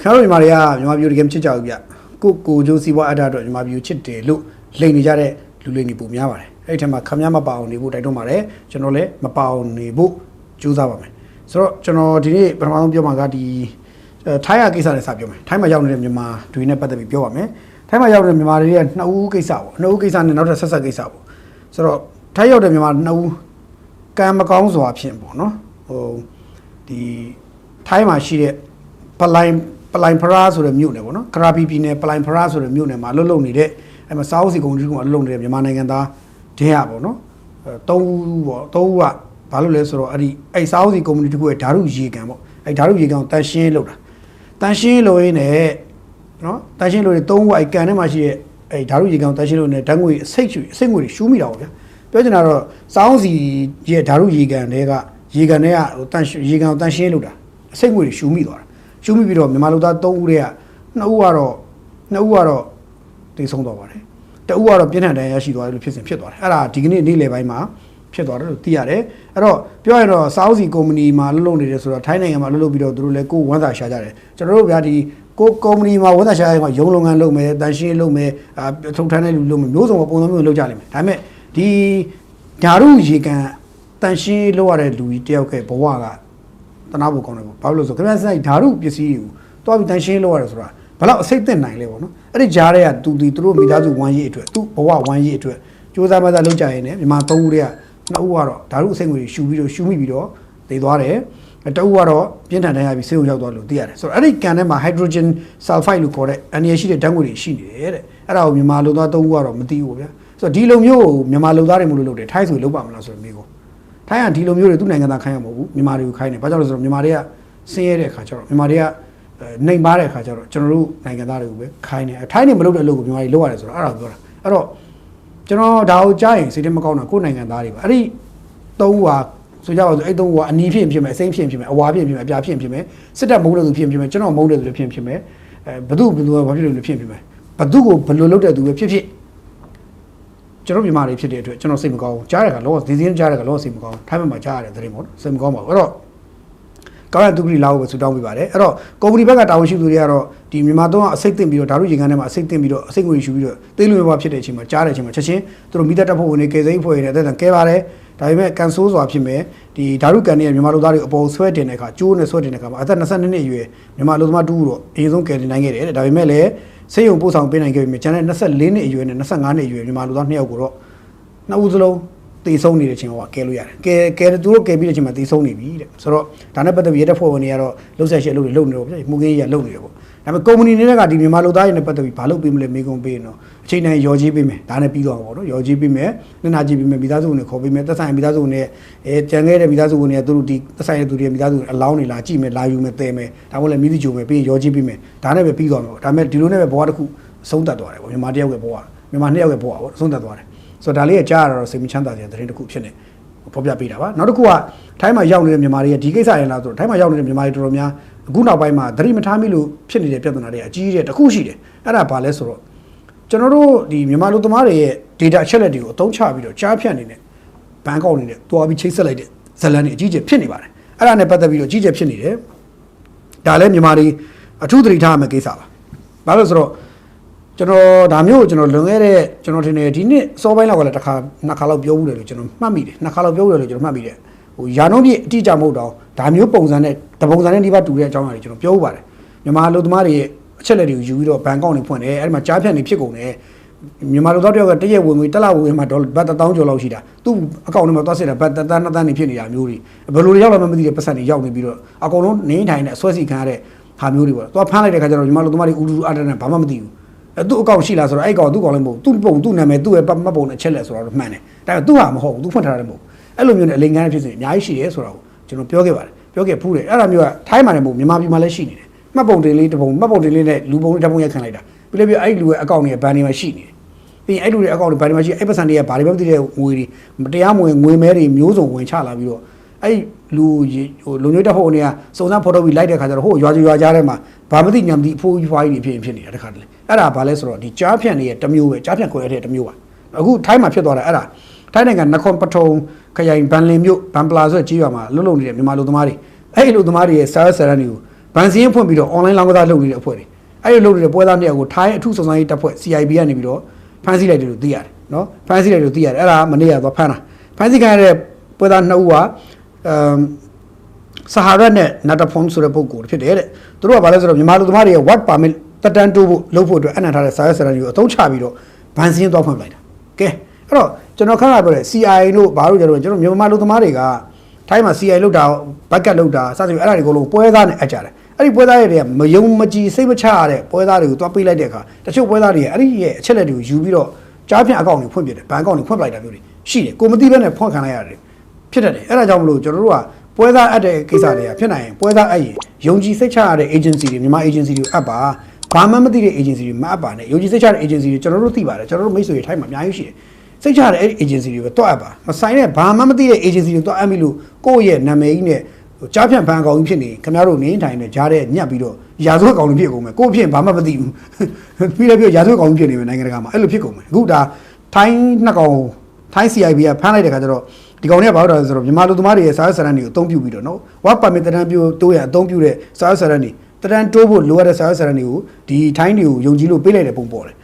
ခင်ဗျားတို့ညီမတွေကမြန်မာပြည်တကယ်မချစ်ကြဘူးဗျကိုကိုကျိုးစီးပွားအပ်တာတော့မြန်မာပြည်ကိုချစ်တယ်လို့လိန်နေကြတဲ့လူလိန်တွေပုံများပါတယ်အဲ့ဒီထက်မှာခမည်းမပအောင်နေဖို့တိုက်တွန်းပါတယ်ကျွန်တော်လည်းမပအောင်နေဖို့ကြိုးစားပါမယ်ဆိုတော့ကျွန်တော်ဒီနေ့ပထမဆုံးပြောမှာကဒီအဲထိုင်းရကိစ္စနဲ့စပြောမယ်ထိုင်းမှာရောက်နေတဲ့မြန်မာတွေနဲ့ပတ်သက်ပြီးပြောပါမယ်ထိုင်းမှာရောက်နေတဲ့မြန်မာတွေရဲ့နှစ်ဦးကိစ္စပေါ့နှစ်ဦးကိစ္စနဲ့နောက်ထပ်ဆက်ဆက်ကိစ္စပေါ့ဆိုတော့ထိုင်းရောက်တဲ့မြန်မာနှစ်ဦးကံမကောင်းစွာဖြင့်ပေါ့နော်ဟိုဒီထိုင်းမှာရှိတဲ့ပလိုင် ပလိုင်ဖရာဆိုတဲ့မြို့နယ်ပေါ့နော်ကရာပီပြည်နယ်ပလိုင်ဖရာဆိုတဲ့မြို့နယ်မှာအလုပ်လုပ်နေတဲ့အဲမှာစာအုပ်စီကုန်ကြီးကအလုပ်လုပ်နေတဲ့မြန်မာနိုင်ငံသားဒင်းရပေါ့နော်အဲသုံးဦးပေါ့သုံးဦးကဘာလို့လဲဆိုတော့အဲ့ဒီအဲ့စာအုပ်စီကုမ္ပဏီတစ်ခုရဲ့ဓာတ်ရုရေကန်ပေါ့အဲ့ဓာတ်ရုရေကန်ကိုတန်ရှင်းလုပ်တာတန်ရှင်းလို့ရင်းနဲ့နော်တန်ရှင်းလို့ရသုံးဦးအဲ့ကန်ထဲမှာရှိတဲ့အဲ့ဓာတ်ရုရေကန်ကိုတန်ရှင်းလို့နေဓာတ်ငွေအစိတ်ချွေအစိတ်ငွေတွေရှူးမိတာပေါ့ဗျာပြောချင်တာတော့စာအုပ်စီရဲ့ဓာတ်ရုရေကန်တွေကရေကန်တွေကဟိုတန်ရေကန်ကိုတန်ရှင်းလုပ်တာအစိတ်ငွေတွေရှူးမိသွားတာ ရှုံးမိပြီးတော့မြန်မာလူသား3ဦးတည်းက2ဦးကတော့2ဦးကတော့တိတ်ဆုံးသွားပါတယ်တဦးကတော့ပြင်းထန်ဒဏ်ရာရရှိသွားတယ်လို့ဖြစ်စဉ်ဖြစ်သွားတယ်အဲ့ဒါဒီကနေ့နေ့လယ်ပိုင်းမှာဖြစ်သွားတယ်လို့သိရတယ်အဲ့တော့ပြောရရင်တော့စာအုပ်စီကုမ္ပဏီမှာလုပ်လုပ်နေတယ်ဆိုတော့ထိုင်းနိုင်ငံမှာလုပ်လုပ်ပြီးတော့သူတို့လည်းကိုယ်ဝန်သာရှာကြတယ်ကျွန်တော်တို့ဗျာဒီကိုကုမ္ပဏီမှာဝန်သာရှာရင်ကရုံလုပ်ငန်းလုပ်မယ်တန်ရှင်းလုပ်မယ်အာထုတ်ထမ်းတဲ့လူလုပ်မယ်မျိုးစုံပုံစံမျိုးလုပ်ကြလိမ့်မယ်ဒါပေမဲ့ဒီဓာရုရေကန်တန်ရှင်းလုပ်ရတဲ့လူကြီးတယောက်ကဘဝက တနာဖို့ကောင်းတယ်ပေါ့ဘာလို့လဲဆိုခင်ဗျားစိုက်ဓာရုပစ္စည်းတွေကိုတွားပြီးတန်ရှင်းလုပ်ရတယ်ဆိုတာဘယ်တော့အစိတ်သက်နိုင်လဲပေါ့နော်အဲ့ဒီကြားထဲကတူတီသူတို့မိသားစုဝမ်းရေးအတွက်သူ့ဘဝဝမ်းရေးအတွက်စူးစမ်းမသားလုပ်ကြရင်လည်းမြန်မာသုံးဦးတည်းကနှစ်ဦးကတော့ဓာရုအစိတ်ငွေတွေရှူပြီးတော့ရှူမိပြီးတော့တည်သွားတယ်တအူကတော့ပြင်းထန်တဲ့ရပြီးဆေးရုံရောက်သွားလို့သိရတယ်ဆိုတော့အဲ့ဒီကန်ထဲမှာ hydrogen sulfide လို့ခေါ်တဲ့အန်ရရှိတဲ့ဓာတ်ငွေတွေရှိနေတယ်တဲ့အဲ့ဒါကိုမြန်မာလူသားသုံးဦးကတော့မသိဘူးဗျာဆိုတော့ဒီလိုမျိုးကိုမြန်မာလူသားတွေမလို့လုပ်တယ်ထိုင်းဆိုလုပ်ပါမလားဆိုတော့မိကို ထိုင်းကဒီလိုမျိုးတွေသူ့နိုင်ငံသားခိုင်းရမှာမဟုတ်ဘူးမြန်မာတွေကိုခိုင်းတယ်ဘာကြောင့်လဲဆိုတော့မြန်မာတွေကဆင်းရဲတဲ့အခါကျတော့မြန်မာတွေကအဲနှိမ်ပါတဲ့အခါကျတော့ကျွန်တော်တို့နိုင်ငံသားတွေကိုပဲခိုင်းတယ်ထိုင်းနေမလုပ်တဲ့အလုပ်ကိုမြန်မာတွေလုပ်ရတယ်ဆိုတော့အဲ့ဒါကိုပြောတာအဲ့တော့ကျွန်တော်ဒါကိုကြားရင်စိတ်ထဲမကောင်းတာကိုယ့်နိုင်ငံသားတွေပါအဲ့ဒီသုံးဟွာဆိုကြပါစို့အဲ့သုံးဟွာအနီးဖြစ်ရင်ဖြစ်မယ်အစိမ့်ဖြစ်ရင်ဖြစ်မယ်အဝါဖြစ်ရင်ဖြစ်မယ်အပြာဖြစ်ရင်ဖြစ်မယ်စစ်တပ်မုန်းတဲ့သူဖြစ်ရင်ဖြစ်မယ်ကျွန်တော်မုန်းတဲ့သူလည်းဖြစ်ရင်ဖြစ်မယ်အဲဘသူဘသူကဘာဖြစ်လို့လဲဖြစ်ရင်ဖြစ်မယ်ဘသူကိုဘယ်လိုလုပ်တဲ့သူပဲဖြစ်ဖြစ် ကျွန်တော်မြန်မာတွေဖြစ်တဲ့အတွက်ကျွန်တော်စိတ်မကောင်းဘူးကြားရတာလောဒီစင်းကြားရတာလောစိတ်မကောင်းဘူးထိုင်းမှာကြားရတဲ့သတင်းပေါ့နော်စိတ်မကောင်းပါဘူးအဲ့တော့ကောင်းတဲ့သူပတိလာဖို့ပဲဆူတောင်းပေးပါတယ်အဲ့တော့ကုမ္ပဏီဘက်ကတာဝန်ရှိသူတွေကတော့ဒီမြန်မာတော့အစိတ်သိမ့်ပြီးတော့ဓာတ်ရုရင်ကန်းထဲမှာအစိတ်သိမ့်ပြီးတော့အစိတ်ငွေယူပြီးတော့သေးလူပဲဖြစ်တဲ့အချိန်မှာကြားတဲ့အချိန်မှာချက်ချင်းသူတို့မိသက်တပ်ဖို့ဝင်နေကေစိမ့်ဖွဲ့နေတဲ့အသက်ကဲပါတယ်ဒါပေမဲ့ကန်ဆိုးစွာဖြစ်မယ်ဒီဓာတ်ရုကန်ရဲ့မြန်မာလူသားတွေအပေါ်ဆွဲတင်တဲ့အခါကျိုးနဲ့ဆွဲတင်တဲ့အခါမှာအသက်22နှစ်အရွယ်မြန်မာလူသမားတူတော့အရင်ဆုံးကယ်တင်နိုင်ခဲ့တယ်တဲ့ဒါပေမဲ့လည်း ဆေးရုံပို့ဆောင်ပေးနိုင်ခဲ့ပြီကျန်တဲ့24နှစ်အရွယ်နဲ့25နှစ်အရွယ်မြန်မာလူသား2ယောက်ကိုတော့နှစ်ဦးစလုံးတည်ဆုံးနေတဲ့အချိန်ဟောကဲလို့ရတယ်ကဲကဲသူတို့ကဲပြီးတဲ့အချိန်မှာတည်ဆုံးနေပြီတဲ့ဆိုတော့ဒါနဲ့ပတ်သက်ပြီးရတဲ့ဖွဲ့ဝင်တွေကတော့လှုပ်ဆက်ရှက်လုပ်တွေလုပ်နေတော့ဗျမှုကင်းကြီးကလုပ်နေတယ်ပေါ့ ဒါပေမဲ့ကုမ္ပဏီတွေကဒီမြန်မာလူသားတွေနဲ့ပတ်သက်ပြီးဘာလုပ်ပေးမလဲမေးခွန်းပေးရင်တော့အချိန်တိုင်းရော်ကြီးပေးမယ်ဒါနဲ့ပြီးတော့ပေါ့နော်ရော်ကြီးပေးမယ်နှစ်နာကြီးပေးမယ်မိသားစုဝင်တွေခေါ်ပေးမယ်သက်ဆိုင်မိသားစုဝင်တွေအဲကြံခဲ့တဲ့မိသားစုဝင်တွေကသူတို့ဒီသက်ဆိုင်တဲ့သူတွေမိသားစုဝင်အလောင်းတွေလာကြည့်မယ်လာယူမယ်တဲမယ်ဒါမှမဟုတ်လည်းမိသကြိုမယ်ပြီးရင်ရော်ကြီးပေးမယ်ဒါနဲ့ပဲပြီးတော့မယ်ပေါ့ဒါပေမဲ့ဒီလိုနဲ့ပဲဘဝတစ်ခုအဆုံးသတ်သွားတယ်ပေါ့မြန်မာတယောက်ရဲ့ဘဝမြန်မာနှစ်ယောက်ရဲ့ဘဝပေါ့အဆုံးသတ်သွားတယ်ဆိုတော့ဒါလေးကကြားရတော့စိတ်မချမ်းသာတဲ့သတင်းတစ်ခုဖြစ်နေဖော်ပြပေးတာပါနောက်တစ်ခုကထိုင်းမှာရောက်နေတဲ့မြန်မာတွေကဒီကိစ္စရင်လားဆိုတော့ထိုင်းမှာရောက်နေတဲ့မြန်မာတွေတော်တော်များ အခုနောက်ပိုင်းမှာသတိမထားမိလို့ဖြစ်နေတဲ့ပြဿနာတွေအကြီးကြီးတစ်ခုရှိတယ်အဲ့ဒါဘာလဲဆိုတော့ကျွန်တော်တို့ဒီမြန်မာလူသမားတွေရဲ့ data အချက်လက်တွေကိုအသုံးချပြီးတော့ကြားဖြတ်နေတဲ့ဘဏ်ကောက်နေတဲ့တွားပြီးချိတ်ဆက်လိုက်တဲ့ဇလန်တွေအကြီးကြီးဖြစ်နေပါတယ်အဲ့ဒါနဲ့ပတ်သက်ပြီးတော့အကြီးကြီးဖြစ်နေတယ်ဒါလည်းမြန်မာတွေအထူးသတိထားရမယ့်ကိစ္စပါဘာလို့လဲဆိုတော့ကျွန်တော်ဒါမျိုးကိုကျွန်တော်လွန်ခဲ့တဲ့ကျွန်တော်ထင်တယ်ဒီနှစ်စောပိုင်းလောက်ကလည်းတစ်ခါနှစ်ခါလောက်ပြောဘူးတယ်လို့ကျွန်တော်မှတ်မိတယ်နှစ်ခါလောက်ပြောဘူးတယ်လို့ကျွန်တော်မှတ်မိတယ် ဟိုယာနှုံးပြည့်အတိအကျမဟုတ်တော့ဒါမျိုးပုံစံနဲ့တပုံစံနဲ့ဒီဘတူတဲ့အကြောင်းအရာတွေကျွန်တော်ပြောဦးပါတယ်မြန်မာလူသမားတွေရဲ့အချက်လက်တွေကိုယူပြီးတော့ဘန်ကောက်နေဖွင့်တယ်အဲ့ဒီမှာကြားဖြတ်နေဖြစ်ကုန်တယ်မြန်မာလူသားတယောက်ကတရက်ဝင်ငွေတစ်လဝင်မှာဒေါ်လာဘတ်1000ကျော်လောက်ရှိတာသူ့အကောင့်ထဲမှာသွားစစ်တာဘတ်1000 2000နေဖြစ်နေတာမျိုးတွေဘယ်လိုတွေရောက်လာမှမသိတဲ့ပတ်စံတွေရောက်နေပြီးတော့အကုန်လုံးနေထိုင်တဲ့အဆွဲစီခံရတဲ့ဟာမျိုးတွေပေါ့သွားဖမ်းလိုက်တဲ့ခါကျတော့မြန်မာလူသမားတွေဥဒူအတနဲ့ဘာမှမသိဘူးအဲသူ့အကောင့်ရှိလားဆိုတော့အဲ့ကောင်သူ့ကောင်လည်းမဟုတ်သူ့ပုံသူ့နာမည်သူ့ရဲ့မှတ်ပုံနဲ့ချက်လက်ဆိုတော့မှန်တယ်ဒါပေမဲ့သူ့ဟာမဟုတ်ဘူးသူဖွင့်ထားတယ်မဟုတ်ဘူး အဲ့လိုမျိုးနဲ့အလိမ်ငန်းဖြစ်စေအများကြီးရှိရဲဆိုတော့ကျွန်တော်ပြောခဲ့ပါတယ်ပြောခဲ့ဖူးတယ်အဲ့ဒါမျိုးကထိုင်းမှာလည်းမဟုတ်မြန်မာပြည်မှာလည်းရှိနေတယ်မှတ်ပုံတင်လေးတစ်ပုံမှတ်ပုံတင်လေးနဲ့လူပုံတစ်ပုံရက်ခံလိုက်တာပြီးလည်းပြီးအဲ့လူရဲ့အကောင့်တွေကဘန်တွေမှာရှိနေတယ်ပြီးရင်အဲ့လူတွေအကောင့်တွေဘန်တွေမှာရှိအဲ့ပတ်စံတွေကဘာတွေပဲမသိတဲ့ငွေတွေမတရားမဝင်ငွေမဲတွေမျိုးစုံဝင်ချလာပြီးတော့အဲ့လူဟိုလုံညွတ်တဲ့ဟိုနေကစုံစမ်းဖော်ထုတ်ပြီးလိုက်တဲ့ခါကျတော့ဟိုရွာရွာကြားထဲမှာဘာမသိညာမသိအဖိုးကြီးဖွားကြီးတွေဖြစ်ရင်ဖြစ်နေတာတခါတလေအဲ့ဒါဘာလဲဆိုတော့ဒီကြားဖြန့်တွေရဲ့တစ်မျိုးပဲကြားဖြန့်ခွဲရတဲ့တစ်မျိုးပါအခုထိုင်းမှာဖြစ်သွားတာအဲ့ဒါ ထိုင်းနိုင်ငံနခွန်ပထုံခရိုင်ဘန်လင်မြို့ဘန်ပလာဆိုတဲ့ကြီးရွာမှာလှုပ်လှုပ်နေတဲ့မြန်မာလူသမားတွေအဲ့ဒီလူသမားတွေရဲ့စာရဆရန်တွေကိုဘန်စင်းဖွင့်ပြီးတော့ online လောင်းကစားလုပ်နေတဲ့အဖွဲ့တွေအဲ့ဒီလုပ်နေတဲ့ပွဲသားနှစ်ယောက်ကိုထိုင်းအထုစုံစမ်းရေးတပ်ဖွဲ့ CIB ကနေပြီးတော့ဖမ်းဆီးလိုက်တယ်လို့သိရတယ်နော်ဖမ်းဆီးလိုက်တယ်လို့သိရတယ်အဲ့ဒါကမနေ့ကသွားဖမ်းတာဖမ်းဆီးခံရတဲ့ပွဲသားနှစ်ဦးကအမ်ဆဟာရတ်နဲ့နာတာဖုန်ဆိုတဲ့ပုဂ္ဂိုလ်ဖြစ်တယ်တဲ့သူတို့ကဘာလဲဆိုတော့မြန်မာလူသမားတွေရဲ့ work permit တက်တန်းတိုးဖို့လုပ်ဖို့အတွက်အနံ့ထားတဲ့စာရွက်စာတမ်းတွေကိုအသုံးချပြီးတော့ဘန်စင်းသွားဖွင့်ပလိုက်တာကဲ အဲ့တော့ကျွန်တော်ခဏပြောတယ် CI တို့ဘာလို့ကြတော့ကျွန်တော်မြန်မာလူသမားတွေကထိုင်းမှာ CI လောက်တာဘက်ကတ်လောက်တာစသဖြင့်အဲ့ဒါတွေကိုလုံးပွဲသားနဲ့အပ်ကြတယ်အဲ့ဒီပွဲသားတွေကမယုံမကြည်စိတ်မချရတဲ့ပွဲသားတွေကိုသွားပေးလိုက်တဲ့အခါတချို့ပွဲသားတွေအဲ့ဒီရဲ့အချက်လက်တွေကိုယူပြီးတော့ကြားဖြန့်အကောင့်တွေဖွင့်ပြတယ်ဘဏ်အကောင့်တွေဖွင့်ပလိုက်တာမျိုးတွေရှိတယ်ကိုမသိဘဲနဲ့ဖွင့်ခံလိုက်ရတယ်ဖြစ်တတ်တယ်အဲ့ဒါကြောင့်မလို့ကျွန်တော်တို့ကပွဲသားအပ်တဲ့ကိစ္စတွေကဖြစ်နိုင်ရင်ပွဲသားအပ်ရင်ယုံကြည်စိတ်ချရတဲ့ agency တွေမြန်မာ agency တွေကိုအပ်ပါဘာမှမသိတဲ့ agency တွေမအပ်ပါနဲ့ယုံကြည်စိတ်ချတဲ့ agency တွေကျွန်တော်တို့သိပါတယ်ကျွန်တော်တို့မိတ်ဆွေတွေထိုင်းမှာအများကြီးရှိတယ် စိတ်ချတဲ့အဲ့ဒီ agency တွေကိုတွားအပ်ပါမဆိုင်တဲ့ဘာမှမသိတဲ့ agency တွေတွားအပ်မိလို့ကိုယ့်ရဲ့နာမည်ကြီးနဲ့ဟိုကြားဖြန့်ဘန်ကောင်ကြီးဖြစ်နေခင်ဗျားတို့နေထိုင်နေကြားတဲ့ညက်ပြီးတော့ရာဇဝတ်ကောင်ကြီးဖြစ်ကုန်မယ်ကိုယ့်ဖြစ်ဘာမှမသိဘူးပြီးလည်းပြီးရာဇဝတ်ကောင်ကြီးဖြစ်နေမယ်နိုင်ငံတကာမှာအဲ့လိုဖြစ်ကုန်မယ်အခုဒါထိုင်းနှစ်ကောင်ထိုင်း CIB ကဖမ်းလိုက်တဲ့ခါကျတော့ဒီကောင်တွေကဘာလို့လဲဆိုတော့မြန်မာလူသမားတွေရဲ့စာရွက်စာတမ်းတွေကိုအသုံးပြုပြီးတော့နော် work permit တန်းပြတိုးရအသုံးပြုတဲ့စာရွက်စာတမ်းတွေတန်းတိုးဖို့လိုအပ်တဲ့စာရွက်စာတမ်းတွေကိုဒီထိုင်းတွေကိုယုံကြည်လို့ပေးလိုက်တဲ့ပုံပေါ်တယ်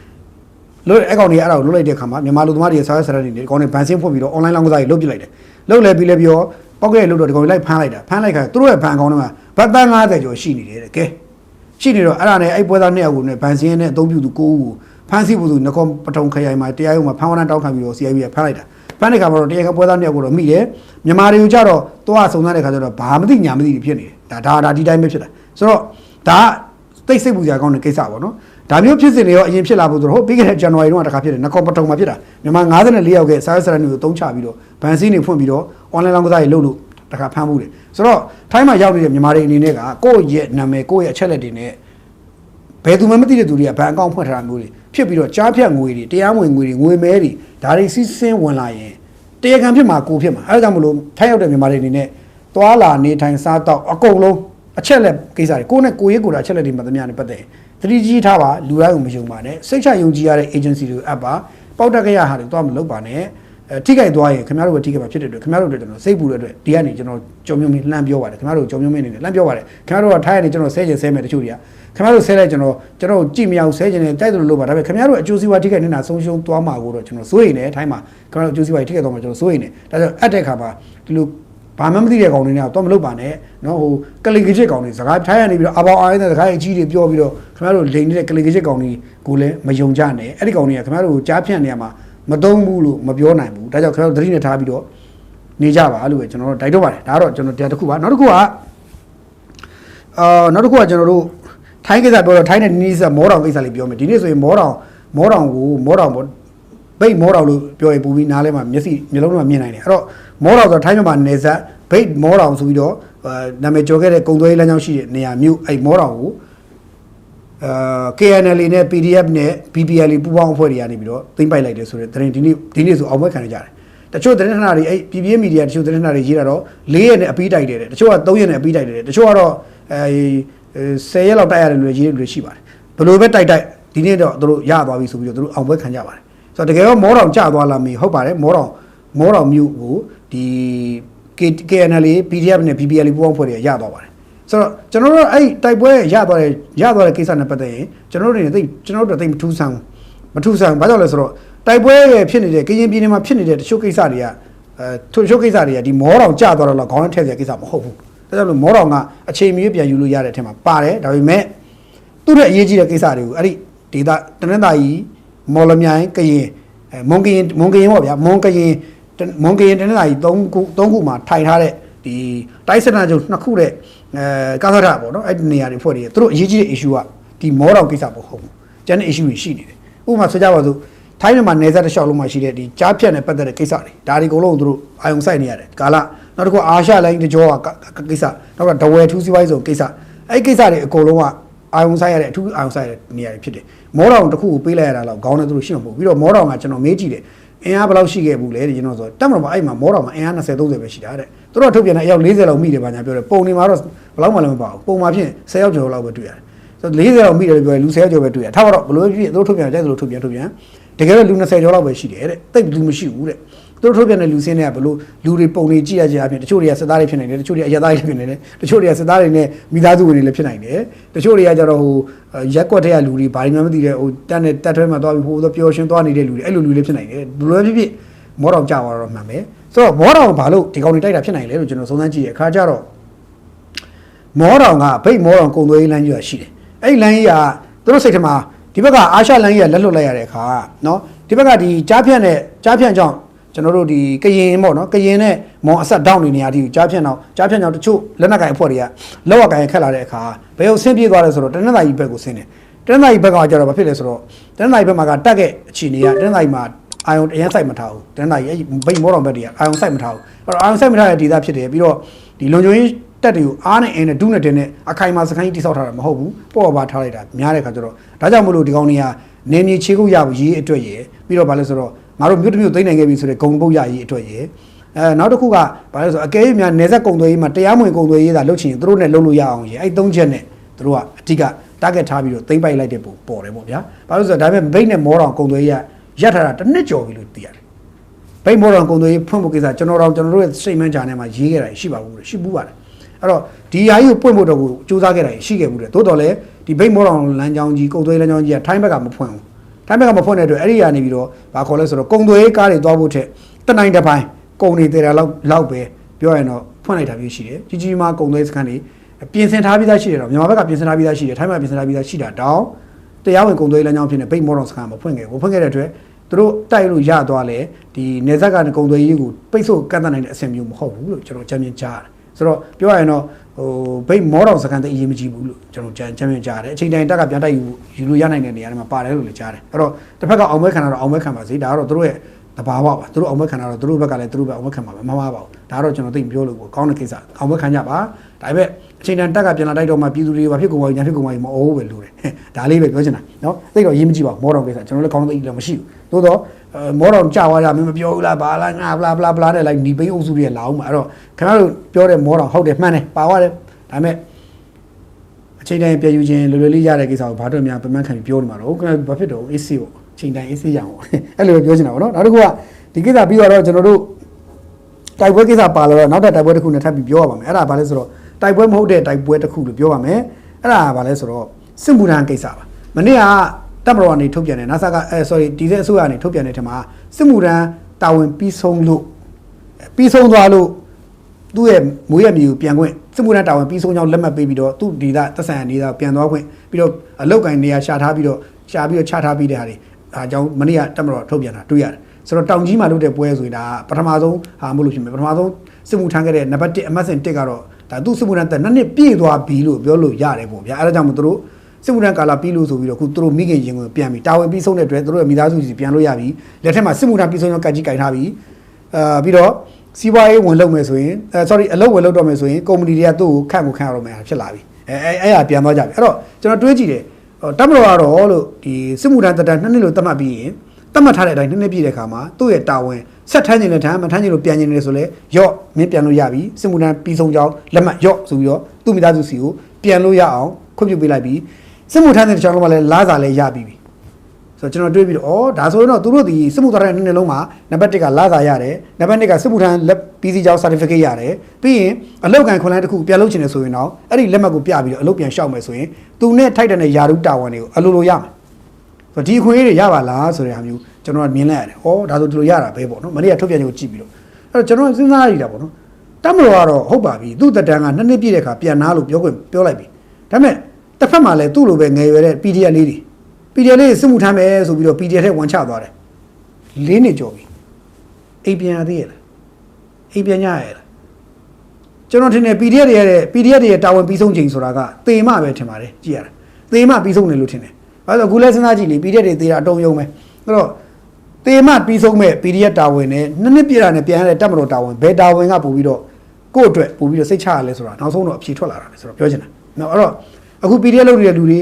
လို့အကောင်တွေကအဲ့ဒါကိုလွတ်လိုက်တဲ့ခါမှာမြန်မာလူသမားတွေရဲ့စာရွက်စာတမ်းတွေဒီကောင်တွေဗန်ဆင်းဖွင့်ပြီးတော့ online လောင်းကစားတွေလုပ်ပြလိုက်တယ်လုပ်လဲပြီးလဲပြောပောက်ကဲလို့တော့ဒီကောင်တွေလိုက်ဖမ်းလိုက်တာဖမ်းလိုက်ခါသူတို့ရဲ့ဗန်အကောင့်တွေမှာဘတ်တန်း90ကျော်ရှိနေတယ်တဲ့ကဲရှိနေတော့အဲ့ဒါနဲ့အဲ့ပွဲသားနှစ်ယောက်ကိုねဗန်စင်းနဲ့အသုံးပြုသူကိုဦးကိုဖမ်းဆီးဖို့သူနကောပထုံခရိုင်မှာတရားရုံးမှာဖမ်းဝရမ်းတောင်းခံပြီးတော့ CIB ကဖမ်းလိုက်တာဖမ်းတဲ့ခါမှာတော့တရားခံပွဲသားနှစ်ယောက်ကိုတော့မိတယ်မြန်မာတွေကိုကြတော့သွားစုံစမ်းတဲ့ခါကျတော့ဘာမသိညာမသိတွေဖြစ်နေတယ်ဒါဒါဒါဒီတိုင်းပဲဖြစ်တာဆိုတော့ဒါကတိတ်စိတ်ပူစရာကောင်းတဲ့ကိစ္စပေါ့နော် ဒါမျိုးဖြစ်စဉ်တွေရောအရင်ဖြစ်လာဖို့ဆိုတော့ဟုတ်ပြီးခဲ့တဲ့ဇန်နဝါရီတုန်းကတခါဖြစ်တယ်နကောပထုံမှာဖြစ်တာမြန်မာ94ယောက်ကစာရွက်စာတမ်းတွေကိုတုံးချပြီးတော့ဗန်စင်းတွေဖွင့်ပြီးတော့ online လောင်းကစားတွေလုပ်လို့တခါဖမ်းမှုတယ်ဆိုတော့ထိုင်းမှာရောက်နေတဲ့မြန်မာတွေအနေနဲ့ကကိုယ့်ရဲ့နာမည်ကိုယ့်ရဲ့အချက်လက်တွေနဲ့ဘယ်သူမှမသိတဲ့သူတွေကဘဏ်အကောင့်ဖွင့်ထားတာမျိုးတွေဖြစ်ပြီးတော့ကြားဖြတ်ငွေတွေတရားမဝင်ငွေတွေငွေမဲတွေဒါတွေစီးဆင်းဝင်လာရင်တရားခံဖြစ်မှာကိုဖြစ်မှာအဲဒါကြောင့်မလို့ထိုင်းရောက်တဲ့မြန်မာတွေအနေနဲ့သွာလာနေထိုင်စားတော့အကုန်လုံးအချက်လက်ကိစ္စတွေကိုယ့်နဲ့ကိုယ်ရေးကိုယ်တာအချက်လက်တွေမှသမျှနဲ့ပတ်သက် ရင်သတိကြီးထားပါလူတိုင်းကိုမယုံပါနဲ့စိတ်ချယုံကြည်ရတဲ့ agency တွေကိုအပ်ပါပေါက်တက်ကြရဟာတွေတော့မလုပ်ပါနဲ့အဲထိခိုက်သွားရင်ခင်ဗျားတို့ပဲထိခိုက်မှာဖြစ်တဲ့အတွက်ခင်ဗျားတို့အတွက်ကျွန်တော်စိတ်ပူတဲ့အတွက်ဒီကနေကျွန်တော်ကြော်မြုံမင်းလှမ်းပြောပါတယ်ခင်ဗျားတို့ကြော်မြုံမင်းနေနဲ့လှမ်းပြောပါတယ်ခင်ဗျားတို့ကထိုင်းရနေကျွန်တော်ဆဲကျင်ဆဲမယ်တချို့တွေကခင်ဗျားတို့ဆဲလိုက်ကျွန်တော်ကျွန်တော်ကြည့်မရအောင်ဆဲကျင်နေတိုက်တယ်လို့လုပ်ပါဒါပေမဲ့ခင်ဗျားတို့အကျိုးစီးပွားထိခိုက်နေတာဆုံးရှုံးသွားမှာကိုတော့ကျွန်တော်စိုးရိမ်နေထိုင်းမှာခင်ဗျားတို့အကျိုးစီးပွားထိခိုက်သွားမှာကျွန်တော်စိုးရိမ်နေဒါကြောင့်အပ်တဲ့ခါမှာဒီလို ဘာမှမသိတဲ့ကောင်တွေနဲ့တော့မလုပ်ပါနဲ့နော်ဟိုကလင်ကချစ်ကောင်တွေစကားထိုင်းရနေပြီးတော့အပေါင်းအားရတဲ့စကားအကြီးတွေပြောပြီးတော့ခင်ဗျားတို့လိန်နေတဲ့ကလင်ကချစ်ကောင်တွေကိုလည်းမယုံကြနဲ့အဲ့ဒီကောင်တွေကခင်ဗျားတို့ကြားဖြန့်နေရမှာမတုံးဘူးလို့မပြောနိုင်ဘူးဒါကြောင့်ခင်ဗျားတို့သတိနဲ့ထားပြီးတော့နေကြပါလို့ပဲကျွန်တော်တို့တိုက်တော့ပါတယ်ဒါတော့ကျွန်တော်တရားတစ်ခုပါနောက်တစ်ခုကအာနောက်တစ်ခုကကျွန်တော်တို့ထိုင်းကိစ္စပြောတော့ထိုင်းနဲ့နီးစပ်မောတော်ကိစ္စလေးပြောမယ်ဒီနေ့ဆိုရင်မောတော်မောတော်ကိုမောတော်ပေါ့ ဘိတ်မောတောင်လို့ပြောရင်ပူပြီးနားလဲမှာမျက်စိမျိုးလုံးတော့မြင်နိုင်တယ်အဲ့တော့မောတောင်ဆိုတော့ထိုင်းမြန်မာနယ်စပ်ဘိတ်မောတောင်ဆိုပြီးတော့အာနာမည်ကျော်ခဲ့တဲ့ကုံသွေးလမ်းကြောင်းရှိတဲ့နေရာမြို့အဲ့မောတောင်ကိုအာ KNL နဲ့ PDF နဲ့ BPL ပူးပေါင်းအဖွဲ့တွေကနေပြီးတော့သိမ့်ပိုက်လိုက်တယ်ဆိုတဲ့သတင်းဒီနေ့ဒီနေ့ဆိုအောင်ပွဲခံကြတယ်တချို့သတင်းဌာနတွေအဲ့ PPA မီဒီယာတချို့သတင်းဌာနတွေရေးတာတော့၄ရက်နဲ့အပြီးတိုက်တယ်တဲ့တချို့က၃ရက်နဲ့အပြီးတိုက်တယ်တချို့ကတော့အဲ10ရက်လောက်တိုက်ရတယ်လို့ရေးတယ်လို့ရှိပါတယ်ဘယ်လိုပဲတိုက်တိုက်ဒီနေ့တော့သူတို့ရသွားပြီဆိုပြီးတော့သူတို့အောင်ပွဲခံကြပါတယ် ဆိုတော့တကယ်တော့မောတောင်ကျသွားလာမေးဟုတ်ပါတယ်မောတောင်မောတောင်မြို့ကိုဒီ KNL PDF နဲ့ BPL ပူးပေါင်းဖွဲ့တွေရသွားပါတယ်ဆိုတော့ကျွန်တော်တို့အဲ့တိုက်ပွဲရသွားတဲ့ရသွားတဲ့ကိစ္စနဲ့ပတ်သက်ရင်ကျွန်တော်တို့တွေသိကျွန်တော်တို့သိမထူးဆန်းမထူးဆန်းဘာကြောင့်လဲဆိုတော့တိုက်ပွဲရဲ့ဖြစ်နေတဲ့ကရင်ပြည်နယ်မှာဖြစ်နေတဲ့တချို့ကိစ္စတွေကအဲတချို့ကိစ္စတွေကဒီမောတောင်ကျသွားတော့ခေါင်းနဲ့ထည့်စရာကိစ္စမဟုတ်ဘူးဒါကြောင့်လို့မောတောင်ကအချိန်မီပြန်ယူလို့ရတဲ့အထက်မှာပါတယ်ဒါပေမဲ့သူ့ရဲ့အရေးကြီးတဲ့ကိစ္စတွေကိုအဲ့ဒီဒေတာတနင်္သာရီ မော်လမြိုင်ကရင်အဲမွန်ကရင်မွန်ကရင်ပေါ့ဗျာမွန်ကရင်မွန်ကရင်တနင်္သာရီ၃ခု၃ခုမှာထိုင်ထားတဲ့ဒီတိုက်စနာချုပ်နှစ်ခုတဲ့အဲကာသရပေါ့နော်အဲ့ဒီနေရာတွေဖွဲ့နေတယ်သူတို့အရေးကြီးတဲ့ issue ကဒီမောတောင်ကိစ္စမဟုတ်ဘူးကျန်တဲ့ issue တွေရှိနေတယ်ဥပမာဆိုကြပါစို့ထိုင်းမြန်မာနယ်စပ်တစ်လျှောက်လုံးမှာရှိတဲ့ဒီကြားဖြတ်နဲ့ပတ်သက်တဲ့ကိစ္စတွေဒါတွေအကုန်လုံးသူတို့အာယုံစိုက်နေရတယ်ကာလနောက်တစ်ခုအာရှလိုင်းတကြောကကိစ္စနောက်ကဒဝဲထူးစီးပွားရေးဆိုကိစ္စအဲ့ကိစ္စတွေအကုန်လုံးက အာယုံဆိုင်ရတဲ့အထူးအာယုံဆိုင်ရတဲ့နေရာတွေဖြစ်တယ်မောတောင်တစ်ခုကိုပေးလိုက်ရတာတော့ခေါင်းနဲ့သူတို့ရှိမှာမဟုတ်ဘူးပြီးတော့မောတောင်ကကျွန်တော်မေးကြည့်တယ်အင်အားဘယ်လောက်ရှိခဲ့ဘူးလဲဒီကျွန်တော်ဆိုတက်မတော်မှာအဲ့မှာမောတောင်မှာအင်အား20 30ပဲရှိတာတဲ့သူတို့ထုတ်ပြန်တဲ့အယောက်40လောက်မိတယ်ပါညာပြောတယ်ပုံနေမှာတော့ဘယ်လောက်မှလည်းမပါဘူးပုံမှာဖြင့်10ယောက်ကျော်လောက်ပဲတွေ့ရတယ်ဆိုတော့40လောက်မိတယ်လို့ပြောရင်လူ10ယောက်ကျော်ပဲတွေ့ရထားတော့ဘယ်လိုဖြစ်သူတို့ထုတ်ပြန်ကြတယ်သူတို့ထုတ်ပြန်ထုတ်ပြန်တကယ်တော့လူ20ကျော်လောက်ပဲရှိတယ်တဲ့တိတ်လူမရှိဘူးတဲ့ သူတို့ထုတ်ပြန်တဲ့လူစင်းတွေကဘလို့လူတွေပုံတွေကြည့်ရကြအပြင်တချို့တွေကစစ်သားတွေဖြစ်နေတယ်တချို့တွေအရသားတွေဖြစ်နေတယ်တချို့တွေကစစ်သားတွေနဲ့မိသားစုဝင်တွေလည်းဖြစ်နိုင်တယ်တချို့တွေကကြတော့ဟိုရက်ကွက်တဲ့လူတွေဘာတွေမှမသိတဲ့ဟိုတက်နဲ့တက်ထွဲမှာသွားပြီးဟိုတော့ပျော်ရွှင်သွားနေတဲ့လူတွေအဲ့လိုလူတွေဖြစ်နိုင်တယ်ဘလို့ဖြစ်ဖြစ်မောတော်ကြသွားတော့မှန်ပဲဆိုတော့မောတော်ဘာလို့ဒီကောင်တွေတိုက်တာဖြစ်နိုင်လဲလို့ကျွန်တော်စုံစမ်းကြည့်ရအခါကျတော့မောတော်ကဗိတ်မောတော်ကုံသွေးလမ်းကြီးရှိတယ်အဲ့လမ်းကြီးကသူတို့စိတ်ထဲမှာဒီဘက်ကအာရှလမ်းကြီးကလက်လွတ်လိုက်ရတဲ့အခါနော်ဒီဘက်ကဒီကြားဖြန့်တဲ့ကြားဖြန့်ကြောင့် ကျွန်တော်တို့ဒီကရင်ပေါ့နော်ကရင်နဲ့မောင်အဆက်တောင်းနေနေရဒီကြားဖြန့်တော့ကြားဖြန့်ကြောင့်တချို့လက်နက်ကင်အဖွဲ့တွေကလောက်ကင်ခက်လာတဲ့အခါဘယ်ကိုဆင်းပြေးသွားလဲဆိုတော့တနင်္သာရီဘက်ကိုဆင်းတယ်တနင်္သာရီဘက်ကကျတော့ဘာဖြစ်လဲဆိုတော့တနင်္သာရီဘက်မှာကတက်တဲ့အခြေအနေကတနင်္သာရီမှာအာယုံအရင်စိုက်မထားဘူးတနင်္သာရီအဲ့ဗိတ်မောတောင်ဘက်တွေကအာယုံစိုက်မထားဘူးအဲ့တော့အာယုံစိုက်မထားတဲ့ဒေသဖြစ်တယ်ပြီးတော့ဒီလုံခြုံရေးတက်တွေကိုအားနဲ့အင်းနဲ့ဒုနဲ့တင်းနဲ့အခိုင်အမာစခိုင်းတိဆောက်ထားတာမဟုတ်ဘူးပေါ့ပါထားလိုက်တာများတဲ့ခါကျတော့ဒါကြောင့်မလို့ဒီကောင်တွေကနေမြေခြေကုပ်ရဖို့ရေးအတွက်ရယ်ပြီးတော့ဗာလဲဆိုတော့ ငါတို့မြို့တစ်မြို့သိမ်းနိုင်ခဲ့ပြီဆိုတဲ့ဂုံပုတ်ရရေးအတွက်ရယ်အဲနောက်တစ်ခုကဗာလဲဆိုအကယ်၍များနေဆက်ကုံသွေးရေးမှာတရားမဝင်ကုံသွေးရေးသာလုပ်ချင်ရင်သူတို့နဲ့လုပ်လို့ရအောင်ရယ်အဲ့သုံးချက်နဲ့သူတို့ကအဓိက target ထားပြီးတော့သိမ့်ပိုက်လိုက်တဲ့ပုံပေါ်တယ်ပေါ့ဗျာဘာလို့ဆိုတော့ဒါပေမဲ့ဘိတ်နဲ့မောတော်ကုံသွေးရေးကရက်ထားတာတစ်နှစ်ကျော်ပြီလို့သိရတယ်ဘိတ်မော်တော်ကုံသွေးဖွင့်ဖို့ကိစ္စကျွန်တော်တို့ကျွန်တော်တို့ရဲ့စိတ်မှန်းကြထဲမှာရေးခဲ့တာရှိပါဘူးလို့ရှိဘူးပါတယ်အဲ့တော့ဒီဟာကြီးကိုပွင့်ဖို့တော့ကိုစူးစမ်းခဲ့တာရှိခဲ့ဘူးတယ်သို့တော်လည်းဒီဘိတ်မော်တော်လမ်းကြောင်းကြီးကုံသွေးလမ်းကြောင်းကြီးကထိုင်းဘက်ကမဖွင့်ဘူး ထိုင်းဘက်ကမဖွင့်တဲ့အတွက်အဲ့ဒီကနေပြီးတော့ဘာခေါ်လဲဆိုတော့ကုံသွေးကားတွေသွားဖို့ထက်တနိုင်တစ်ပိုင်းကုံနေသေးတာလောက်လောက်ပဲပြောရရင်တော့ဖွင့်လိုက်တာမျိုးရှိတယ်ကြီးကြီးမားကုံသွေးစခန်းတွေပြင်ဆင်ထားပြီးသားရှိတယ်တော့မြန်မာဘက်ကပြင်ဆင်ထားပြီးသားရှိတယ်ထိုင်းဘက်ကပြင်ဆင်ထားပြီးသားရှိတာတောင်းတရားဝင်ကုံသွေးလမ်းကြောင်းဖြစ်နေဘိတ်မော်တော်စခန်းမဖွင့်ခဲ့ဘူးဖွင့်ခဲ့တဲ့အတွက်သူတို့တိုက်လို့ရသွားလဲဒီနေဇက်ကကုံသွေးရေးကိုပိတ်ဆို့ကန့်သတ်နိုင်တဲ့အဆင့်မျိုးမဟုတ်ဘူးလို့ကျွန်တော်ကြံမြင်ကြားရတယ် ဆိုတော့ပြောရရင်တော့ဟိုဘိတ်မောတော်စကန်တဲ့အရေးမကြီးဘူးလို့ကျွန်တော်ကြံကြံမြင်ကြားရတယ်အချိန်တိုင်းတက်ကပြန်တိုက်ယူယူလို့ရနိုင်တဲ့နေရာတွေမှာပါတယ်လို့လည်းကြားတယ်အဲ့တော့တစ်ဖက်ကအောင်မဲခံတာတော့အောင်မဲခံပါစေဒါကတော့သူတို့ရဲ့ တဘာဝပါသူတို့အောင်မခံတာတော့သူတို့ဘက်ကလည်းသူတို့ဘက်အောင်မခံပါပဲမမှားပါဘူးဒါတော့ကျွန်တော်သိပြောလို့ကိုကောင်းတဲ့ကိစ္စအောင်မခံကြပါဒါပေမဲ့အချိန်တန်တက်ကပြန်လာတိုက်တော့မှပြည်သူတွေဘာဖြစ်ကုန်ပါညာဖြစ်ကုန်ပါမအောင်ပဲလို့တယ်ဒါလေးပဲပြောချင်တာနော်သိတော့ရေးမကြည့်ပါဘူးမောတော်ကိစ္စကျွန်တော်လည်းကောင်းတဲ့သိလည်းမရှိဘူးသို့တော့မောတော်ကြာသွားတာမင်းမပြောဘူးလားဘာလားငါဘလားဘလားဘလားတဲ့လိုက်ညီပိအုပ်စုတွေလာအောင်ပါအဲ့တော့ခင်ဗျားတို့ပြောတဲ့မောတော်ဟုတ်တယ်မှန်တယ်ပါသွားတယ်ဒါပေမဲ့အချိန်တိုင်းပြည်ယူခြင်းလွယ်လွယ်လေးရတဲ့ကိစ္စကိုဘာတို့များပြန်မှန်ခံပြီးပြောနေမှာတော့ဘာဖြစ်တော့ AC ပေါ့ ချိန်တိုင်း AC ရအောင်အဲ့လိုပဲပြောချင်တာပေါ့နော်နောက်တစ်ခုကဒီကိစ္စပြီးတော့ကျွန်တော်တို့တိုက်ပွဲကိစ္စပါလာတော့နောက်ထပ်တိုက်ပွဲတစ်ခုနဲ့ထပ်ပြီးပြောရပါမယ်အဲ့ဒါဘာလဲဆိုတော့တိုက်ပွဲမဟုတ်တဲ့တိုက်ပွဲတစ်ခုလို့ပြောပါမယ်အဲ့ဒါဘာလဲဆိုတော့စစ်မှုထမ်းကိစ္စပါမနေ့ကတပ်မတော်ကနေထုတ်ပြန်တယ် NASA ကအဲ sorry ဒီတဲ့အစိုးရကနေထုတ်ပြန်တဲ့ထက်မှာစစ်မှုထမ်းတာဝန်ပြီးဆုံးလို့ပြီးဆုံးသွားလို့သူ့ရဲ့မွေးရမြေကိုပြန်ခွင့်စစ်မှုထမ်းတာဝန်ပြီးဆုံးကြောင်းလက်မှတ်ပေးပြီးတော့သူ့ဒေသသက်ဆိုင်ရာဒေသကိုပြန်သွားခွင့်ပြီးတော့အလောက်ကန်နေရာရှာထားပြီးတော့ရှာပြီးတော့ချထားပြီးတဲ့ဟာတွေ အားကြောင့်မနေ့ကတပ်မတော်ထုတ်ပြန်တာတွေ့ရတယ်ဆိုတော့တောင်ကြီးမှာလုပ်တဲ့ပွဲဆိုရင်ဒါပထမဆုံးဟာမလို့ဖြစ်မယ်ပထမဆုံးစစ်မှုထမ်းခဲ့တဲ့နံပါတ်1အမှတ်စဉ်1ကတော့ဒါသူ့စစ်မှုထမ်းတက်နှစ်နှစ်ပြည့်သွားပြီလို့ပြောလို့ရတယ်ပေါ့ဗျာအဲဒါကြောင့်မို့သူတို့စစ်မှုထမ်းကာလပြီးလို့ဆိုပြီးတော့ခုသူတို့မိခင်ရင်ကိုပြန်ပြီးတာဝန်ပြီးဆုံးတဲ့အတွက်သူတို့ရဲ့မိသားစုစီပြန်လို့ရပြီလက်ထက်မှာစစ်မှုထမ်းပြီးဆုံးကြောင်းကတ်ကြီးကင်ထားပြီအာပြီးတော့စီးပွားရေးဝင်လုပ်မယ်ဆိုရင်အဲ sorry အလုပ်ဝင်လုပ်တော့မယ်ဆိုရင်ကုမ္ပဏီတွေကသူ့ကိုခန့်ကိုခန့်ရတော့မယ်ဖြစ်လာပြီအဲအဲအဲ့ဒါပြန်သွားကြပြီအဲ့တော့ကျွန်တော်တွေးကြည့်တယ် တမတော်ကတော့လို့ဒီစစ်မှုထမ်းတက်တန်းနှစ်နှစ်လို့သတ်မှတ်ပြီးရင်သတ်မှတ်ထားတဲ့အတိုင်းနှစ်နှစ်ပြည့်တဲ့ခါမှာသူ့ရဲ့တာဝန်ဆက်ထမ်းခြင်းနဲ့ထမ်းမထမ်းခြင်းလို့ပြန်ခြင်းနဲ့ဆိုလဲရော့မင်းပြန်လို့ရပြီစစ်မှုထမ်းပြီးဆုံးကြောင်းလက်မှတ်ရော့ဆိုပြီးတော့သူ့မိသားစုစီကိုပြန်လို့ရအောင်ခွင့်ပြုပေးလိုက်ပြီးစစ်မှုထမ်းတဲ့တစ်ချောင်းလုံးကလည်းလားစာလည်းရပြီးပြီ ဆိုတော့ကျွန်တော်တွေးပြီးတော့ဩဒါဆိုရင်တော့သူတို့ဒီစစ်မှုထမ်းတဲ့နှစ်နှစ်လုံးမှာနံပါတ်1ကလားစာရတယ်နံပါတ်2ကစစ်မှုထမ်းလက်ပြီးစီကြောင်း certificate ရတယ်ပြီးရင်အလောက်ကန်ခွန်လိုင်းတစ်ခုပြန်လုပ်ချင်တယ်ဆိုရင်တော့အဲ့ဒီလက်မှတ်ကိုပြပြီးတော့အလုပ်ပြန်လျှောက်မယ်ဆိုရင်သူနဲ့ထိုက်တဲ့ယာရုတာဝန်တွေကိုအလိုလိုရမယ်ဆိုတော့ဒီအခွင့်အရေးတွေရပါလားဆိုတဲ့ဟာမျိုးကျွန်တော်ကမြင်လိုက်ရတယ်။ဩဒါဆိုဒီလိုရတာပဲပေါ့နော်။မနေ့ကထုတ်ပြန်ချက်ကိုကြည့်ပြီးတော့အဲ့တော့ကျွန်တော်စဉ်းစားရတာပေါ့နော်။တမတော်ကတော့ဟုတ်ပါပြီ။သူ့တက်တန်းကနှစ်နှစ်ပြည့်တဲ့ခါပြန်နာလို့ပြောခွင့်ပြောလိုက်ပြီ။ဒါပေမဲ့တစ်ဖက်မှာလည်းသူ့လိုပဲငယ်ရွယ်တဲ့ PDF လေးတွေ PDF လေးတွေစစ်မှုထမ်းမယ်ဆိုပြီးတော့ PDF ထဲဝန်ချသွားတယ်။လေးနှစ်ကျော်ပြီ။အိမ်ပြန်ရသေးရဲ့လား။အိမ်ပြန်ရရဲ့လား။ကျွန်တော်ထင်တယ် PDF တွေရဲ့ PDF တွေရဲ့တာဝန်ပြီးဆုံးချိန်ဆိုတာကသေမပဲထင်ပါတယ်ကြည့်ရတာ။သေမပြီးဆုံးတယ်လို့ထင်တယ်။ဘာလို့လဲခုလဲစဉ်းစားကြည့်လေ PDF တွေသေတာအတုံးယုံပဲ။အဲ့တော့သေမပြီးဆုံးမဲ့ PDF တာဝန်နဲ့နှစ်နှစ်ပြည့်တာနဲ့ပြန်ရတဲ့တပ်မတော်တာဝန်ဘယ်တာဝန်ကပို့ပြီးတော့ကိုယ့်အတွက်ပို့ပြီးတော့စိတ်ချရလဲဆိုတာနောက်ဆုံးတော့အဖြေထွက်လာတာလေဆိုတော့ပြောချင်တာ။နော်အဲ့တော့အခု PDF လုပ်နေတဲ့လူတွေ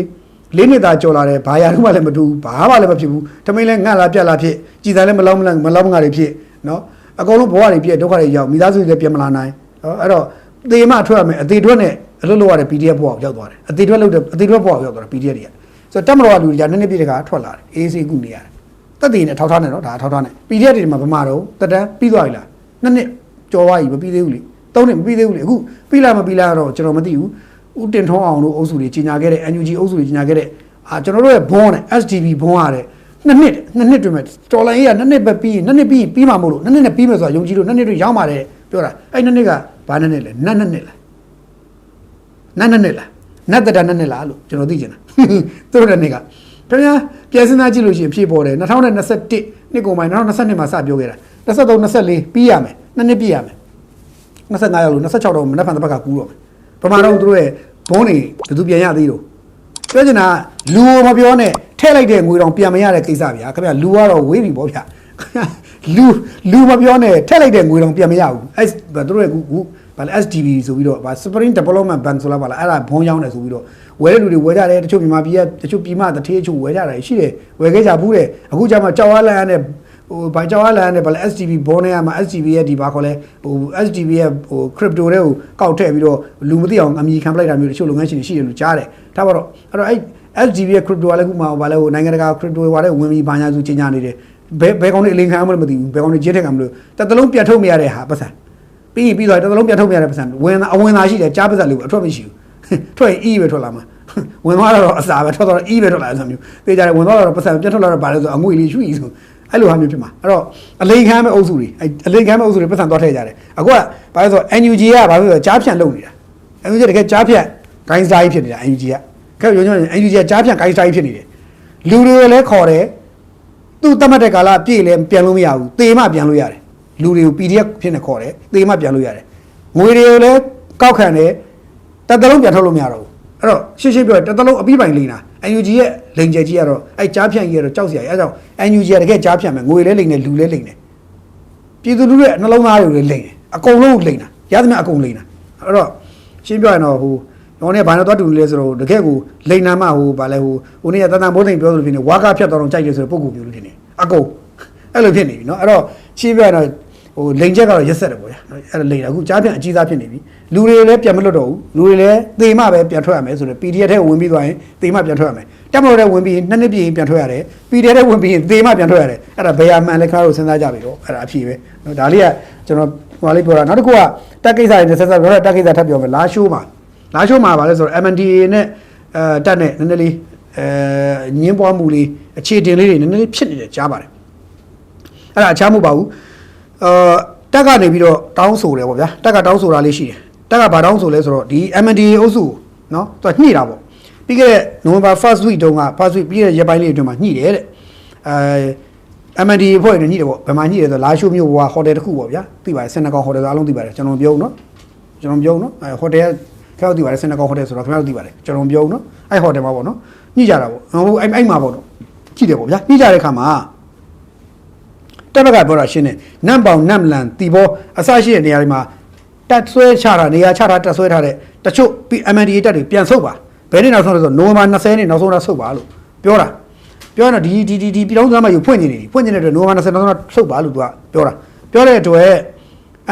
လေးနှစ်သာကြော်လာတယ်ဘာရတော့မှလည်းမတူဘူးဘာမှလည်းမဖြစ်ဘူးတမိန်လည်းငတ်လာပြက်လာဖြစ်ကြည်သာလည်းမလောက်မလောက်မလောက်မငါတွေဖြစ်နော်အကုန်လုံးဘဝတွေပြည့်ဒုက္ခတွေရောက်မိသားစုတွေလည်းပြန်မလာနိုင်နော်အဲ့တော့သေမထွက်ရမယ်အသေးထွက်နဲ့အလုပ်လုပ်ရတဲ့ PDF ဘဝကိုရောက်သွားတယ်အသေးထွက်လုပ်တဲ့အသေးထွက်ဘဝကိုရောက်သွားတာ PDF တွေကဆိုတော့တက်မတော်ကလူတွေကနည်းနည်းပြည့်တဲ့ခါထွက်လာတယ်အေးစေးကုနေရတယ်တက်တည်နဲ့ထောက်ထားနေတော့ဒါထောက်ထားနေ PDF တွေမှာဗမာတော့တက်တန်းပြီးသွားပြီလားနှစ်နှစ်ကျော်သွားပြီမပြီးသေးဘူးလေသုံးနှစ်မပြီးသေးဘူးလေအခုပြီးလားမပြီးလားတော့ကျွန်တော်မသိဘူး ဦးတင်ထွန်းအောင်တို့အုပ်စုတွေကြီးညာခဲ့တဲ့ NUG အုပ်စုတွေကြီးညာခဲ့တဲ့အာကျွန်တော်တို့ရဲ့ဘွန်းနဲ့ SDB ဘွန်းရတဲ့နှစ်နှစ်နှစ်နှစ်တွင်မဲ့တော်လိုင်းကြီးကနှစ်နှစ်ပဲပြီးရင်နှစ်နှစ်ပြီးရင်ပြီးမှာမဟုတ်လို့နှစ်နှစ်နဲ့ပြီးမယ်ဆိုတာယုံကြည်လို့နှစ်နှစ်တွင်ရောက်ပါတယ်ပြောတာအဲ့နှစ်နှစ်ကဘာနှစ်နှစ်လဲနတ်နှစ်နှစ်လားနတ်နှစ်နှစ်လားနတ်တတနှစ်နှစ်လားလို့ကျွန်တော်သိချင်တာသူတို့တဲ့နှစ်ကခင်ဗျာပြန်စဉ်းစားကြည့်လို့ရှိရင်ဖြည့်ပေါ်တယ်2021နှစ်ကုန်ပိုင်း2022မှာစပြောခဲ့တာ23 24ပြီးရမယ်နှစ်နှစ်ပြီးရမယ်25ရောက်လို့26တော့မနက်ဖြန်တစ်ပတ်ကကူးတော့မယ် ပမာတော့သူတို့ရဲ့ဘုန်းတွေဘယ်သူပြန်ရသေးတော့ပြောချင်တာကလူကိုမပြောနဲ့ထဲလိုက်တဲ့ငွေတောင်ပြန်မရတဲ့ကိစ္စဗျာခင်ဗျာလူကတော့ဝေးပြီပေါ့ဗျာလူလူမပြောနဲ့ထက်လိုက်တဲ့ငွေတောင်ပြန်မရဘူးအဲသူတို့ရဲ့ခုခုဗာလဲ SDB ဆိုပြီးတော့ဗာ Spring Development Bank ဆိုလာပါလားအဲ့ဒါဘုံရောက်နေဆိုပြီးတော့ဝယ်တဲ့လူတွေဝယ်ကြတယ်တချို့မြန်မာပြည်ကတချို့ပြည်မတထေးချို့ဝယ်ကြတယ်ရှိတယ်ဝယ်ခဲ့ကြဘူးတဲ့အခုကျမှကြောက်အားလန့်နဲ့ ဟိုဗာကြောက်အားလန့်နဲ့ဗာလဲ SDB ဘုံနဲ့ကမှ SDB ရဲ့ဒီဗာခေါ်လဲဟို SDB ရဲ့ဟို crypto တွေကိုကောက်ထည့်ပြီးတော့လူမသိအောင်အမြင်ခံပလိုက်တာမျိုးတချို့လုပ်ငန်းရှင်တွေရှိတယ်လို့ကြားတယ်ဒါပါတော့အဲ့တော့အဲ့ SDB ရဲ့ crypto ကလည်းခုမှဗာလဲဟိုနိုင်ငံတကာ crypto တွေဗာလဲဝင်ပြီးဘာညာစုကြီးညာနေတယ်ဘယ်ဘယ်ကောင်တွေအလင်းခံမှလည်းမသိဘူးဘယ်ကောင်တွေကျင်းထက်ခံမလို့တတလုံးပြတ်ထုတ်မရတဲ့ဟာပတ်စံပြီးရင်ပြီးတော့တတလုံးပြတ်ထုတ်မရတဲ့ပတ်စံဝင်အဝင်သာရှိတယ်ကြားပတ်စံလို့အထွက်မရှိဘူးထွက်ရင်အီးပဲထွက်လာမှာဝင်သွားတော့အစာပဲထွက်တော့အီးပဲထွက်လာဆိုမျိုးသိကြတယ်ဝင်သွားတော့ပတ်စံပြတ်ထုတ်လာတော့ဗာလဲဆိုအငွေလေးရွှီဆို အဲ့လိုဟာမျိုးဖြစ်မှာအဲ့တော့အလိန်ခံမဲ့အုပ်စုတွေအဲ့အလိန်ခံမဲ့အုပ်စုတွေပတ်စံသွားထည့်ကြတယ်အခုကဘာလဲဆို NUG ကဘာလို့ဆိုကြားဖြန့်လုပ်နေတာ NUG တကယ်ကြားဖြန့်ဂိုင်းစားကြီးဖြစ်နေတာ NUG ကကဲပြောညွှန် NUG ကကြားဖြန့်ဂိုင်းစားကြီးဖြစ်နေတယ်လူတွေလည်းခေါ်တယ်သူ့တတ်မှတ်တဲ့ကာလပြည့်လဲပြန်လို့မရဘူးသေမှပြန်လို့ရတယ်လူတွေကို PDF ဖြစ်နေခေါ်တယ်သေမှပြန်လို့ရတယ်ငွေတွေကိုလည်းကောက်ခံတယ်တစ်သလုံးပြန်ထုတ်လို့မရတော့ဘူးအဲ့တော့ရှင်းရှင်းပြောရင်တစ်သလုံးအပြီးပိုင်လိမ့်တာ NUG ရဲ့လိန်ကျဲကြီးကတော့အဲ့ကြားဖြန့်ကြီးကတော့ကြောက်စရာကြီးအဲ့ကြောင့် NUG ကတကယ်ကြားဖြန့်မယ်ငွေလည်းလိမ့်တယ်လူလည်းလိမ့်တယ်ပြည်သူလူထုရဲ့နှလုံးသားတွေလည်းလိမ့်တယ်အကုန်လုံးလိမ့်တာရသမျှအကုန်လိမ့်တာအဲ့တော့ရှင်းပြောရင်တော့ဟိုတော့ねဘာနဲ့တော့တူလဲဆိုတော့တကယ်ကိုလိန်နာမဟိုဗာလဲဟိုဟိုနေ့ကတန်တန်ဘိုးသိန်ပြောသလိုဖြစ်နေဝါကဖြတ်တော်တော့ကြိုက်တယ်ဆိုတော့ပုံကူမျိုးလို့ထင်တယ်အကုန်အဲ့လိုဖြစ်နေပြီเนาะအဲ့တော့ရှင်းပြရတော့ ဟိုလိန်ချက်ကတော့ရက်ဆက်တယ်ပေါ့ဗျာအဲ့ဒါလိန်တာအခုကြားပြန်အကြီးစားဖြစ်နေပြီလူတွေလည်းပြန်မလွတ်တော့ဘူးလူတွေလည်းသေမပဲပြန်ထွက်ရမယ်ဆိုတော့ PDF ထဲဝင်ပြီးသွားရင်သေမပြန်ထွက်ရမယ်တက်မလို့တဲ့ဝင်ပြီးနှစ်နှစ်ပြည့်ရင်ပြန်ထွက်ရတယ် PDF ထဲဝင်ပြီးရင်သေမပြန်ထွက်ရတယ်အဲ့ဒါဘယ်ဟာမှန်လဲခါတို့စဉ်းစားကြပြီတော့အဲ့ဒါအဖြေပဲနော်ဒါလေးကကျွန်တော်ဟိုလေးပြောတာနောက်တစ်ခုကတက်ကိစ္စတွေနဲ့ဆက်ဆက်ပြောတာတက်ကိစ္စထပ်ပြောမယ်လာရှိုးမှာလာရှိုးမှာပါလဲဆိုတော့ MNDA နဲ့အဲတက်နဲ့နည်းနည်းလေးအဲညင်းပွားမှုလေးအခြေတင်လေးတွေနည်းနည်းဖြစ်နေတယ်ကြားပါတယ်အဲ့ဒါအချားမှုပါဘူး အာတက်ကနေပြီးတော့တောင်းဆိုတယ်ပေါ့ဗျာတက်ကတောင်းဆိုတာလေးရှိတယ်တက်ကဘာတောင်းဆိုလဲဆိုတော့ဒီ MNDA အုပ်စုကိုနော်သူကညှိတာပေါ့ပြီးခဲ့တဲ့ November 1st week တုန်းက first week ပြီးခဲ့တဲ့ရက်ပိုင်းလေးအတွင်းမှာညှိတယ်တဲ့အဲ MND အဖွဲ့နဲ့ညှိတယ်ပေါ့ဘယ်မှာညှိတယ်ဆိုလာရှိုးမြို့ဟိုဟိုတယ်တစ်ခုပေါ့ဗျာသိပါတယ်စင်နကောင်ဟိုတယ်ဆိုအားလုံးသိပါတယ်ကျွန်တော်မပြောဘူးနော်ကျွန်တော်မပြောဘူးနော်အဲဟိုတယ်ခင်ဗျားတို့သိပါတယ်စင်နကောင်ဟိုတယ်ဆိုတော့ခင်ဗျားတို့သိပါတယ်ကျွန်တော်မပြောဘူးနော်အဲဟိုတယ်မှာပေါ့နော်ညှိကြတာပေါ့ဟိုအဲ့အဲ့မှာပေါ့နော်ညှိတယ်ပေါ့ဗျာညှိကြတဲ့ခါမှာ တက်ဘက်ကပြောတာရှင်းတယ်နမ်ပေါင်နမ်လန်တီဘောအစရှိတဲ့နေရာတွေမှာတက်ဆွဲချတာနေရာချတာတက်ဆွဲထားတဲ့တချို့ MND တက်တွေပြန်ဆုတ်ပါဘယ်နေ့နောက်ဆုံးလဲဆိုတော့နိုဝင်ဘာ20နေ့နောက်ဆုံးတော့ဆုတ်ပါလို့ပြောတာ ပြောရင်တော့ဒီဒီဒီဒီပြည်တော်စုသမားယူဖွင့်နေတယ်ဖွင့်နေတဲ့အတွက်နိုဝင်ဘာ20နောက်ဆုံးဆုတ်ပါလို့သူကပြောတာပြောတဲ့အတွက်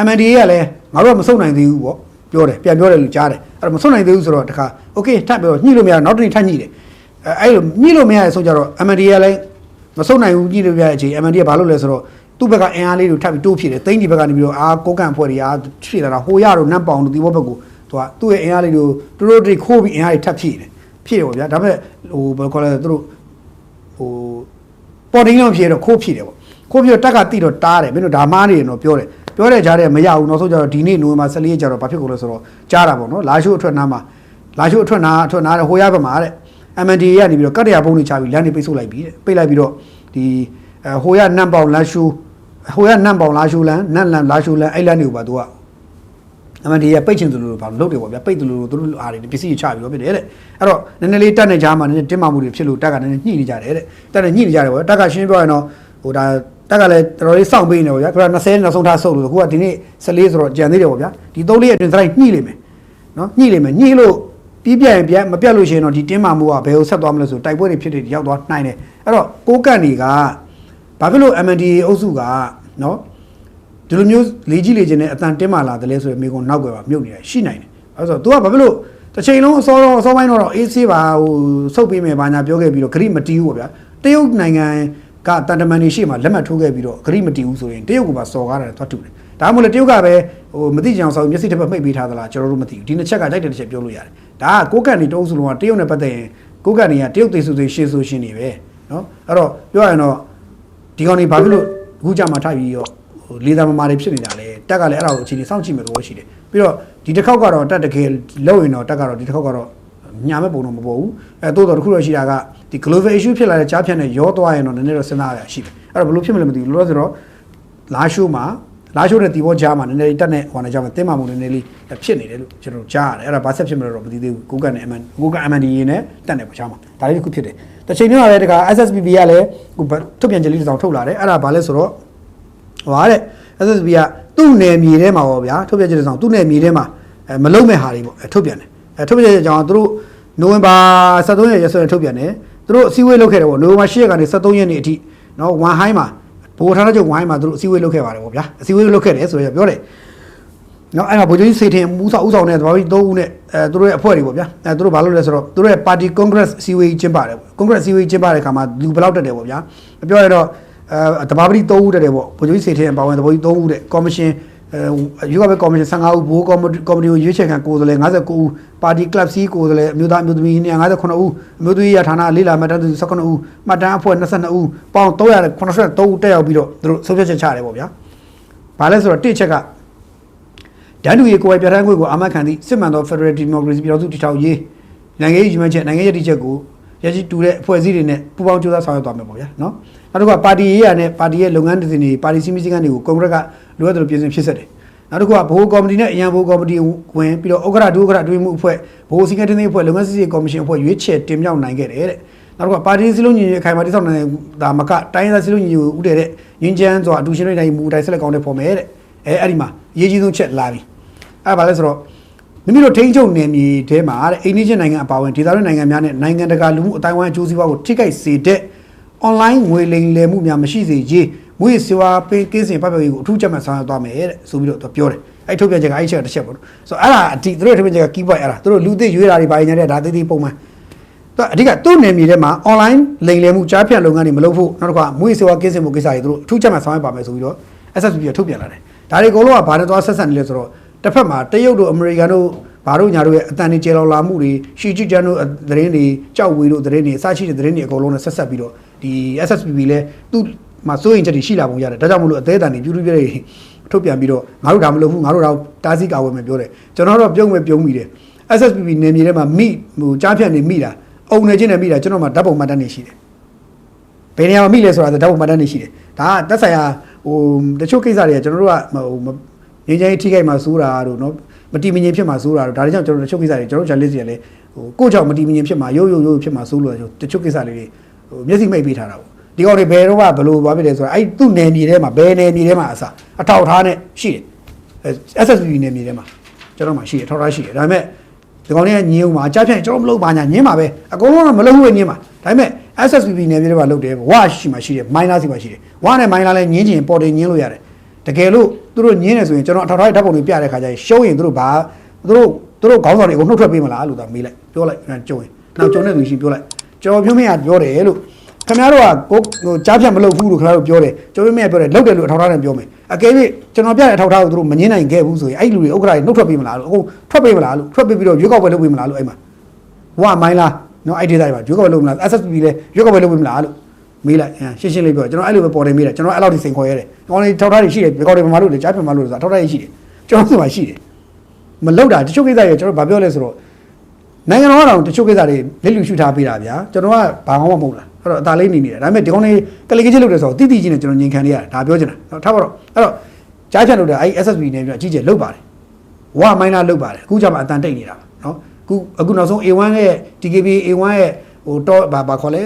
MNDA ကလည်းငါတို့ကမဆုတ်နိုင်သေးဘူးပေါ့ပြောတယ်ပြန်ပြောတယ်လို့ကြားတယ်အဲ့တော့မဆုတ်နိုင်သေးဘူးဆိုတော့တခါโอเคထပ်ပြောညှိလို့မရနောက်တစ်နေ့ထပ်ညှိတယ်အဲအဲ့လိုညှိလို့မရတဲ့ဆိုကြတော့ MNDA ကလည်း မဆုတ်နိုင်ဘူးညှိလို့မရတဲ့အချိန် MNDA ကဘာလုပ်လဲဆိုတော့သူ့ဘက်ကအင်အားလေးတွေထပ်ပြီးတိုးဖြစ်တယ်သိန်းဒီဘက်ကနေပြီးတော့အာကိုကန်ဖွဲ့တွေအာဖြည့်လာတာဟိုရတော့နတ်ပေါင်တို့ဒီဘောဘက်ကိုသူကသူ့ရဲ့အင်အားလေးတွေကိုသူတို့တွေခိုးပြီးအင်အားတွေထပ်ဖြည့်တယ်ဖြည့်တယ်ပေါ့ဗျာဒါပေမဲ့ဟိုဘယ်လိုခေါ်လဲသူတို့ဟိုပေါ်တင်းလောက်ဖြေတော့ခိုးဖြေတယ်ပေါ့ခိုးဖြေတော့တက်ကတိတော့တားတယ်မင်းတို့ဒါမားနေရင်တော့ပြောတယ်ပြောတဲ့ကြားတဲ့မရဘူးနောက်ဆုံးကျတော့ဒီနေ့နိုဝင်ဘာ14ရက်ကျတော့ဘာဖြစ်ကုန်လဲဆိုတော့ကြားတာပေါ့နော်လာရှိုးအထွက်နားမှာလာရှိုးအထွက်နားအထွက်နားတဲ့ဟိုရဘက်မှာတဲ့ MND ကနေပြီးတော့ကတ်တရာပုံးတွေချပြီးလမ်းတွေပိတ်ဆို့လိုက်ပြီတဲ့ပိတ်လိုက်ပြီးတော့ဒီအဲဟိုရနမ်ပေါင်လာရှိုးဟိုရနမ်ပေါင်လာရှိုးလမ်းနမ်လန်လာရှိုးလမ်းအဲ့လမ်းတွေကိုပါသူကအမှန်တကယ်ပိတ်ချင်သူလို့ဘာလို့လုပ်တယ်ပေါ့ဗျာပိတ်သူလို့သူတို့အားတွေပစ္စည်းချပြီးတော့ဖြစ်တယ်တဲ့အဲ့တော့နည်းနည်းလေးတက်နေကြမှာနည်းနည်းတင်းမာမှုတွေဖြစ်လို့တက်ကနည်းနည်းညှိနေကြတယ်တဲ့တက်နေညှိနေကြတယ်ပေါ့တက်ကရှင်းပြောရင်တော့ဟိုဒါတက်ကလည်းတော်တော်လေးစောင့်ပေးနေပေါ့ဗျာသူက20နောက်ဆုံးထားဆုပ်လို့အခုကဒီနေ့14ဆိုတော့ကြံသေးတယ်ပေါ့ဗျာဒီ3လေးအတွင်းစလိုက်ညှိလိမ့်မယ်နော်ညှိလိမ့်မယ်ညှိလို့ ပြီးပြရင်ပြမပြတ်လို့ရှိရင်တော့ဒီတင်းမာမှုကဘယ်ကိုဆက်သွားမလဲဆိုတိုက်ပွဲတွေဖြစ်တွေရောက်သွားနိုင်တယ်အဲ့တော့ကိုကန့်တွေကဘာဖြစ်လို့ MND အုပ်စုကနော်ဒီလိုမျိုးလေကြီးလေချင်းနဲ့အတန်တင်းမာလာတယ်လဲဆိုရင်မိကုံနောက်ွယ်ပါမြုပ်နေတာရှိနိုင်တယ်အဲဆိုတော့ तू ကဘာဖြစ်လို့တစ်ချိန်လုံးအစောတော့အစောပိုင်းတော့အေးဆေးပါဟိုစုပ်ပေးမယ်ဘာညာပြောခဲ့ပြီးတော့ဂရိမတီးဘူးပေါ့ဗျာတရုတ်နိုင်ငံကကတန်တမန်နေရှိမှလက်မှတ်ထိုးခဲ့ပြီးတော့ဂရိမတီဘူးဆိုရင်တရုတ်ကပါစော်ကားတယ်သွားတူတယ် ဒါမှမဟုတ်လေတရုတ်ကပဲဟိုမသိကြအောင်ဆောက်မျက်စိတစ်ဖက်မှိတ်ပေးထားသလားကျွန်တော်တို့မသိဘူးဒီနှစ်ချက်ကတိုက်တဲ့တစ်ချက်ပြောလို့ရတယ်ဒါကကိုကန့်နေတုံးစုလုံးကတရုတ်နဲ့ပတ်သက်ရင်ကိုကန့်နေကတရုတ်သိစုသိရှေ့ဆိုရှင်နေပဲနော်အဲ့တော့ပြောရရင်တော့ဒီကောင်နေဘာဖြစ်လို့အခုကြမှာထားပြီးတော့ဟိုလေသာမမာတွေဖြစ်နေတာလေတက်ကလည်းအဲ့ဒါကိုအခြေအနေစောင့်ကြည့်မယ်လို့ရှိတယ်ပြီးတော့ဒီတစ်ခေါက်ကတော့တက်တကယ်လောက်ရင်တော့တက်ကတော့ဒီတစ်ခေါက်ကတော့ညာမဲ့ပုံတော့မပေါ်ဘူးအဲတိုးတော့တစ်ခုတော့ရှိတာကဒီ global issue ဖြစ်လာတဲ့ကြားဖြတ်နဲ့ရောသွားရင်တော့နည်းနည်းတော့စဉ်းစားရရှိတယ်အဲ့တော့ဘယ်လိုဖြစ်မလဲမသိဘူးလို့ဆိုတော့လာရှိုးမှာ လာရှိုးတဲ့တီဘောကြားမှာနည်းနည်းတက်နဲ့ဟိုနဲ့ကြားမှာတင်းမာမှုနည်းနည်းလေးဖြစ်နေတယ်လို့ကျွန်တော်ကြားရတယ်အဲ့ဒါဘာဆက်ဖြစ်မလဲတော့မသိသေးဘူးကိုကနဲ့ MN ကိုက MND ရင်းနဲ့တက်နေပေါ့ကြားမှာဒါလေးတစ်ခုဖြစ်တယ်တစ်ချိန်မျိုးမှာလည်းတခါ SSBB ကလည်းဟိုထုတ်ပြန်ချက်လေးတစ်စောင်ထုတ်လာတယ်အဲ့ဒါဘာလဲဆိုတော့ဟိုဟာတဲ့ SSB ကသူ့နယ်မြေထဲမှာပေါ့ဗျာထုတ်ပြန်ချက်တစ်စောင်သူ့နယ်မြေထဲမှာအဲမလုံမဲ့ဟာတွေပေါ့အဲထုတ်ပြန်တယ်အဲထုတ်ပြန်ချက်ကြောင့်သူတို့နိုဝင်ဘာ23ရက်ရက်စွဲနဲ့ထုတ်ပြန်တယ်သူတို့အစည်းအဝေးလုပ်ခဲ့တယ်ပေါ့နိုဝင်ဘာ10ရက်ကနေ23ရက်နေ့အထိနော်ဝန်ဟိုင်းမှာ ဘိုးဌာနချုပ်ဝိုင်းမှာသူတို့အစည်းအဝေးလုပ်ခဲ့ပါတယ်ပေါ့ဗျာအစည်းအဝေးလုပ်ခဲ့တယ်ဆိုတော့ပြောတယ်နော်အဲ့မှာဗိုလ်ချုပ်ကြီးစေထင်မူဆောင်ဦးဆောင်တဲ့တဘာကြီး3ဦးနဲ့အဲသူတို့ရဲ့အဖွဲ့တွေပေါ့ဗျာအဲသူတို့ဘာလုပ်လဲဆိုတော့သူတို့ရဲ့ party congress အစည်းအဝေးကျင်းပါတယ် congress အစည်းအဝေးကျင်းပတဲ့အခါမှာလူဘယ်လောက်တက်တယ်ပေါ့ဗျာပြောရတော့အဲတဘာပတိ3ဦးတက်တယ်ပေါ့ဗိုလ်ချုပ်ကြီးစေထင်ပါဝင်တဘာကြီး3ဦးတဲ့ commission အဲယူကပဲကော်မရှင်15ဦးဘိုးကော်မတီကော်မတီကိုရွေးချယ်ခံကိုယ်စားလှယ်59ဦးပါတီကလပ်စီကိုယ်စားလှယ်အမျိုးသားအမျိုးသမီး259ဦးအမျိုးသမီးရဌာနလေးလာမှတ်တမ်းသူ19ဦးမှတ်တမ်းအဖွဲ့22ဦးပေါင်း383ဦးတက်ရောက်ပြီးတော့သူတို့ဆုံးဖြတ်ချက်ချတယ်ပေါ့ဗျာ။ဘာလဲဆိုတော့တစ်ချက်ကဒန်းတူရေကိုယ်ပိုင်ပြဋ္ဌာန်းခွင့်ကိုအာမခံသည့်စစ်မှန်သော Federal Democracy ပြည်တော်စုတည်ထောင်ရေးနိုင်ငံရေးယူမှန်းချက်နိုင်ငံရေးတည်ချက်ကိုရရှိတူတဲ့အဖွဲ့အစည်းတွေနဲ့ပူးပေါင်းကြိုးစားဆောင်ရွက်သွားမယ်ပေါ့ဗျာနော်။ နောက်တစ်ခုကပါတီရေးရနဲ့ပါတီရဲ့လုပ်ငန်းတွေပါတီစီမီစီကန်တွေကိုကွန်ဂရက်ကလိုအပ်တယ်လို့ပြင်ဆင်ဖြစ်ဆက်တယ်။နောက်တစ်ခုကဘိုးကော်မတီနဲ့အရန်ဘိုးကော်မတီဝင်ပြီးတော့ဥက္ကဋ္ဌဒုဥက္ကဋ္ဌတွင်မှုအဖွဲ့ဘိုးစီကံတင်းအဖွဲ့လုပ်ငန်းစီစီကော်မရှင်အဖွဲ့ရွေးချယ်တင်မြှောက်နိုင်ခဲ့တယ်တဲ့။နောက်တစ်ခုကပါတီစလုံးညီညွတ်အခိုင်အမာတိစောင့်နိုင်တာမကတိုင်းသားစလုံးညီညွတ်ဦးတဲ့တဲ့ငင်းချမ်းစွာအတူရှင်တွေတိုင်းမူတိုင်းဆက်လက်ကောင်းတဲ့ဖော်မယ်တဲ့။အဲအဲ့ဒီမှာအရေးကြီးဆုံးချက်လာပြီ။အဲ့ဒါဘာလဲဆိုတော့မိမိတို့ထိန်းချုပ်နယ်မြေထဲမှာတဲ့အိန္ဒိယနိုင်ငံအပါအဝင်ဒေသတွင်းနိုင်ငံများနဲ့နိုင်ငံတကာလူမှုအတိုင်းအဝိုင်းအကျိုးစီးပွားကိုထိခိုက်စေတဲ့ online ငွေလိမ်လည်မှုများမရှိစေရေးငွေစေဝါပေးကင်းစင်ပတ်ပရေးကိုအထူးချက်မှတ်ဆောင်ရွက်သွားမယ်တဲ့ဆိုပြီးတော့သူပြောတယ်အဲ့ထုတ်ပြန်ချက်ကအဲ့ချက်တစ်ချက်ပေါ့နော်ဆိုတော့အဲ့ဒါအတိသူတို့ထုတ်ပြန်ချက်က key point အဲ့ဒါသူတို့လူသိရွေးတာတွေပါနေတယ်ဒါသေးသေးပုံမှန်သူအဓိကသူ့နယ်မြေထဲမှာ online လိမ်လည်မှုကြားဖြတ်လုပ်ငန်းတွေမလုပ်ဖို့နောက်တစ်ခါငွေစေဝါကင်းစင်မှုကိစ္စတွေသူတို့အထူးချက်မှတ်ဆောင်ရွက်ပါမယ်ဆိုပြီးတော့ SSB ကထုတ်ပြန်လာတယ်ဒါတွေအကုန်လုံးကဘာနဲ့သွားဆက်ဆက်နေလဲဆိုတော့တစ်ဖက်မှာတရုတ်တို့အမေရိကန်တို့ဘာတို့ညာတို့ရဲ့အတန်တွေကျေလောင်လာမှုတွေရှီဂျီဂျန်တို့သတင်းတွေကြောက်ဝေတို့သတင်းတွေအစရှိတဲ့သတင်းတွေအကုန်လုံးနဲ့ဆက်ဆက်ပြီးတော့ ဒီ SSPB လဲသူ့မှာစိုးရင်ချက်တွေရှိလာပုံရတယ်ဒါကြောင့်မလို့အသေးအတန်တွေပြူးပြူးပြည့်ထုတ်ပြန်ပြီးတော့ငါတို့ဒါမလုပ်ဘူးငါတို့တော့တားဆီးကာဝယ်မယ်ပြောတယ်ကျွန်တော်တော့ပြုံးမယ်ပြုံးမိတယ် SSPB နယ်မြေထဲမှာမိဟိုကြားဖြတ်နေမိတာအုံနေချင်းနေမိတာကျွန်တော်မှဓာတ်ပုံမှတ်တမ်းနေရှိတယ်ဘယ်နေရာမှာမိလဲဆိုတာဓာတ်ပုံမှတ်တမ်းနေရှိတယ်ဒါကတက်ဆိုင်ရာဟိုတချို့ကိစ္စတွေကကျွန်တော်တို့ကဟိုငင်းချင်းထိခိုက်မှာစိုးတာတို့နော်မတီမငြိမ်ဖြစ်မှာစိုးတာတို့ဒါတွေကြောင့်ကျွန်တော်တို့တချို့ကိစ္စတွေကျွန်တော်တို့ challenge တွေလည်းဟိုကိုယ့်ကြောင့်မတီမငြိမ်ဖြစ်မှာရိုးရိုးရိုးဖြစ်မှာစိုးလို့တချို့ကိစ္စလေးတွေ ဟိုမျက်စိမိတ်ပေးထားတာပေါ့ဒီကောင်တွေဘယ်တော့မှဘလို့သွားဖြစ်တယ်ဆိုတာအဲ့သူ့နယ်မြေထဲမှာဘယ်နယ်မြေထဲမှာအစားအထောက်ထားနဲ့ရှိတယ်အဲ SSB နယ်မြေထဲမှာကျွန်တော်မှရှိတယ်ထောက်ထားရှိတယ်ဒါပေမဲ့ဒီကောင်တွေကညင်းအောင်မှာအကြဖြန့်ကျွန်တော်မလုပ်ပါညာညင်းပါပဲအကုန်လုံးကမလုပ်ဘူးညင်းပါဒါပေမဲ့ SSB နယ်မြေထဲမှာလုပ်တယ်ဝါရှိမှရှိတယ်မိုင်းလာစီမှရှိတယ်ဝါနဲ့မိုင်းလာလည်းညင်းချင်ပေါ်တယ်ညင်းလို့ရတယ်တကယ်လို့သူတို့ညင်းနေဆိုရင်ကျွန်တော်အထောက်ထားဓာတ်ပုံတွေပြတဲ့ခါကျရင်ရှုံးရင်သူတို့ဘာသူတို့သူတို့ခေါင်းဆောင်တွေကိုနှုတ်ထွက်ပေးမလားလို့သာမေးလိုက်ပြောလိုက်ကြုံရင်နောက်ကြုံတဲ့သူရှိပြောလိုက် ကျွန်တော်ပြောမင်းကပြောတယ်လို့ခင်ဗျားတို့ကကိုဟိုကြားဖြတ်မလုပ်ဘူးလို့ခင်ဗျားတို့ပြောတယ်ကျွန်တော်မြင်ပြောတယ်လောက်တယ်လို့အထောက်ထားနဲ့ပြောမယ်အကယ်၍ကျွန်တော်ပြတဲ့အထောက်ထားကိုသူတို့မငင်းနိုင်ခဲ့ဘူးဆိုရင်အဲ့လူတွေဥက္ကရာတွေနှုတ်ထွက်ပေးမလားလို့အခုထွက်ပေးမလားလို့ထွက်ပေးပြီးတော့ရွေးကောက်ပွဲလုပ်ပေးမလားလို့အဲ့မှာဝါမိုင်းလားနော်အဲ့ဒီတိုင်းပါရွေးကောက်ပွဲလုပ်မလား SSB လဲရွေးကောက်ပွဲလုပ်ပေးမလားလို့မေးလိုက်ရှင်းရှင်းလေးပြောကျွန်တော်အဲ့လိုပဲပေါ်တယ်မေးတယ်ကျွန်တော်အဲ့လောက်ထိစိန်ခေါ်ရတယ်။ကောင်းလေးထောက်ထားတွေရှိတယ်ဒီကောင်းတွေဘာလို့လဲကြားပြမလို့လဲဆိုတော့ထောက်ထားတွေရှိတယ်ကျွန်တော်စီမှာရှိတယ်မလောက်တာတချို့ကိစ္စတွေကျွန်တော်ဗာပြောလဲဆိုတော့ နိုင်ငံတော်ကတော့တချို့ကိစ္စတွေလက်လူရှုထားပေးတာဗျာကျွန်တော်ကဘာမှမဟုတ်လားအဲ့တော့အသာလေးနေနေတယ်ဒါပေမဲ့ဒီကောင်းလေးကလေးကချင်းလုပ်တယ်ဆိုတော့တိတိချင်းနဲ့ကျွန်တော်ညင်ခံနေရတယ်ဒါပြောချင်တာနော်ထားပါတော့အဲ့တော့ကြားဖြတ်လို့တယ်အဲ့ SSB နဲ့ပြအကြီးကျယ်လုတ်ပါတယ်ဝါမိုင်းနာလုတ်ပါတယ်အခုကျမှအတန်တိတ်နေတာနော်အခုအခုနောက်ဆုံး A1 ရဲ့ TKB A1 ရဲ့ဟိုတော့ဘာဘာခေါ်လဲ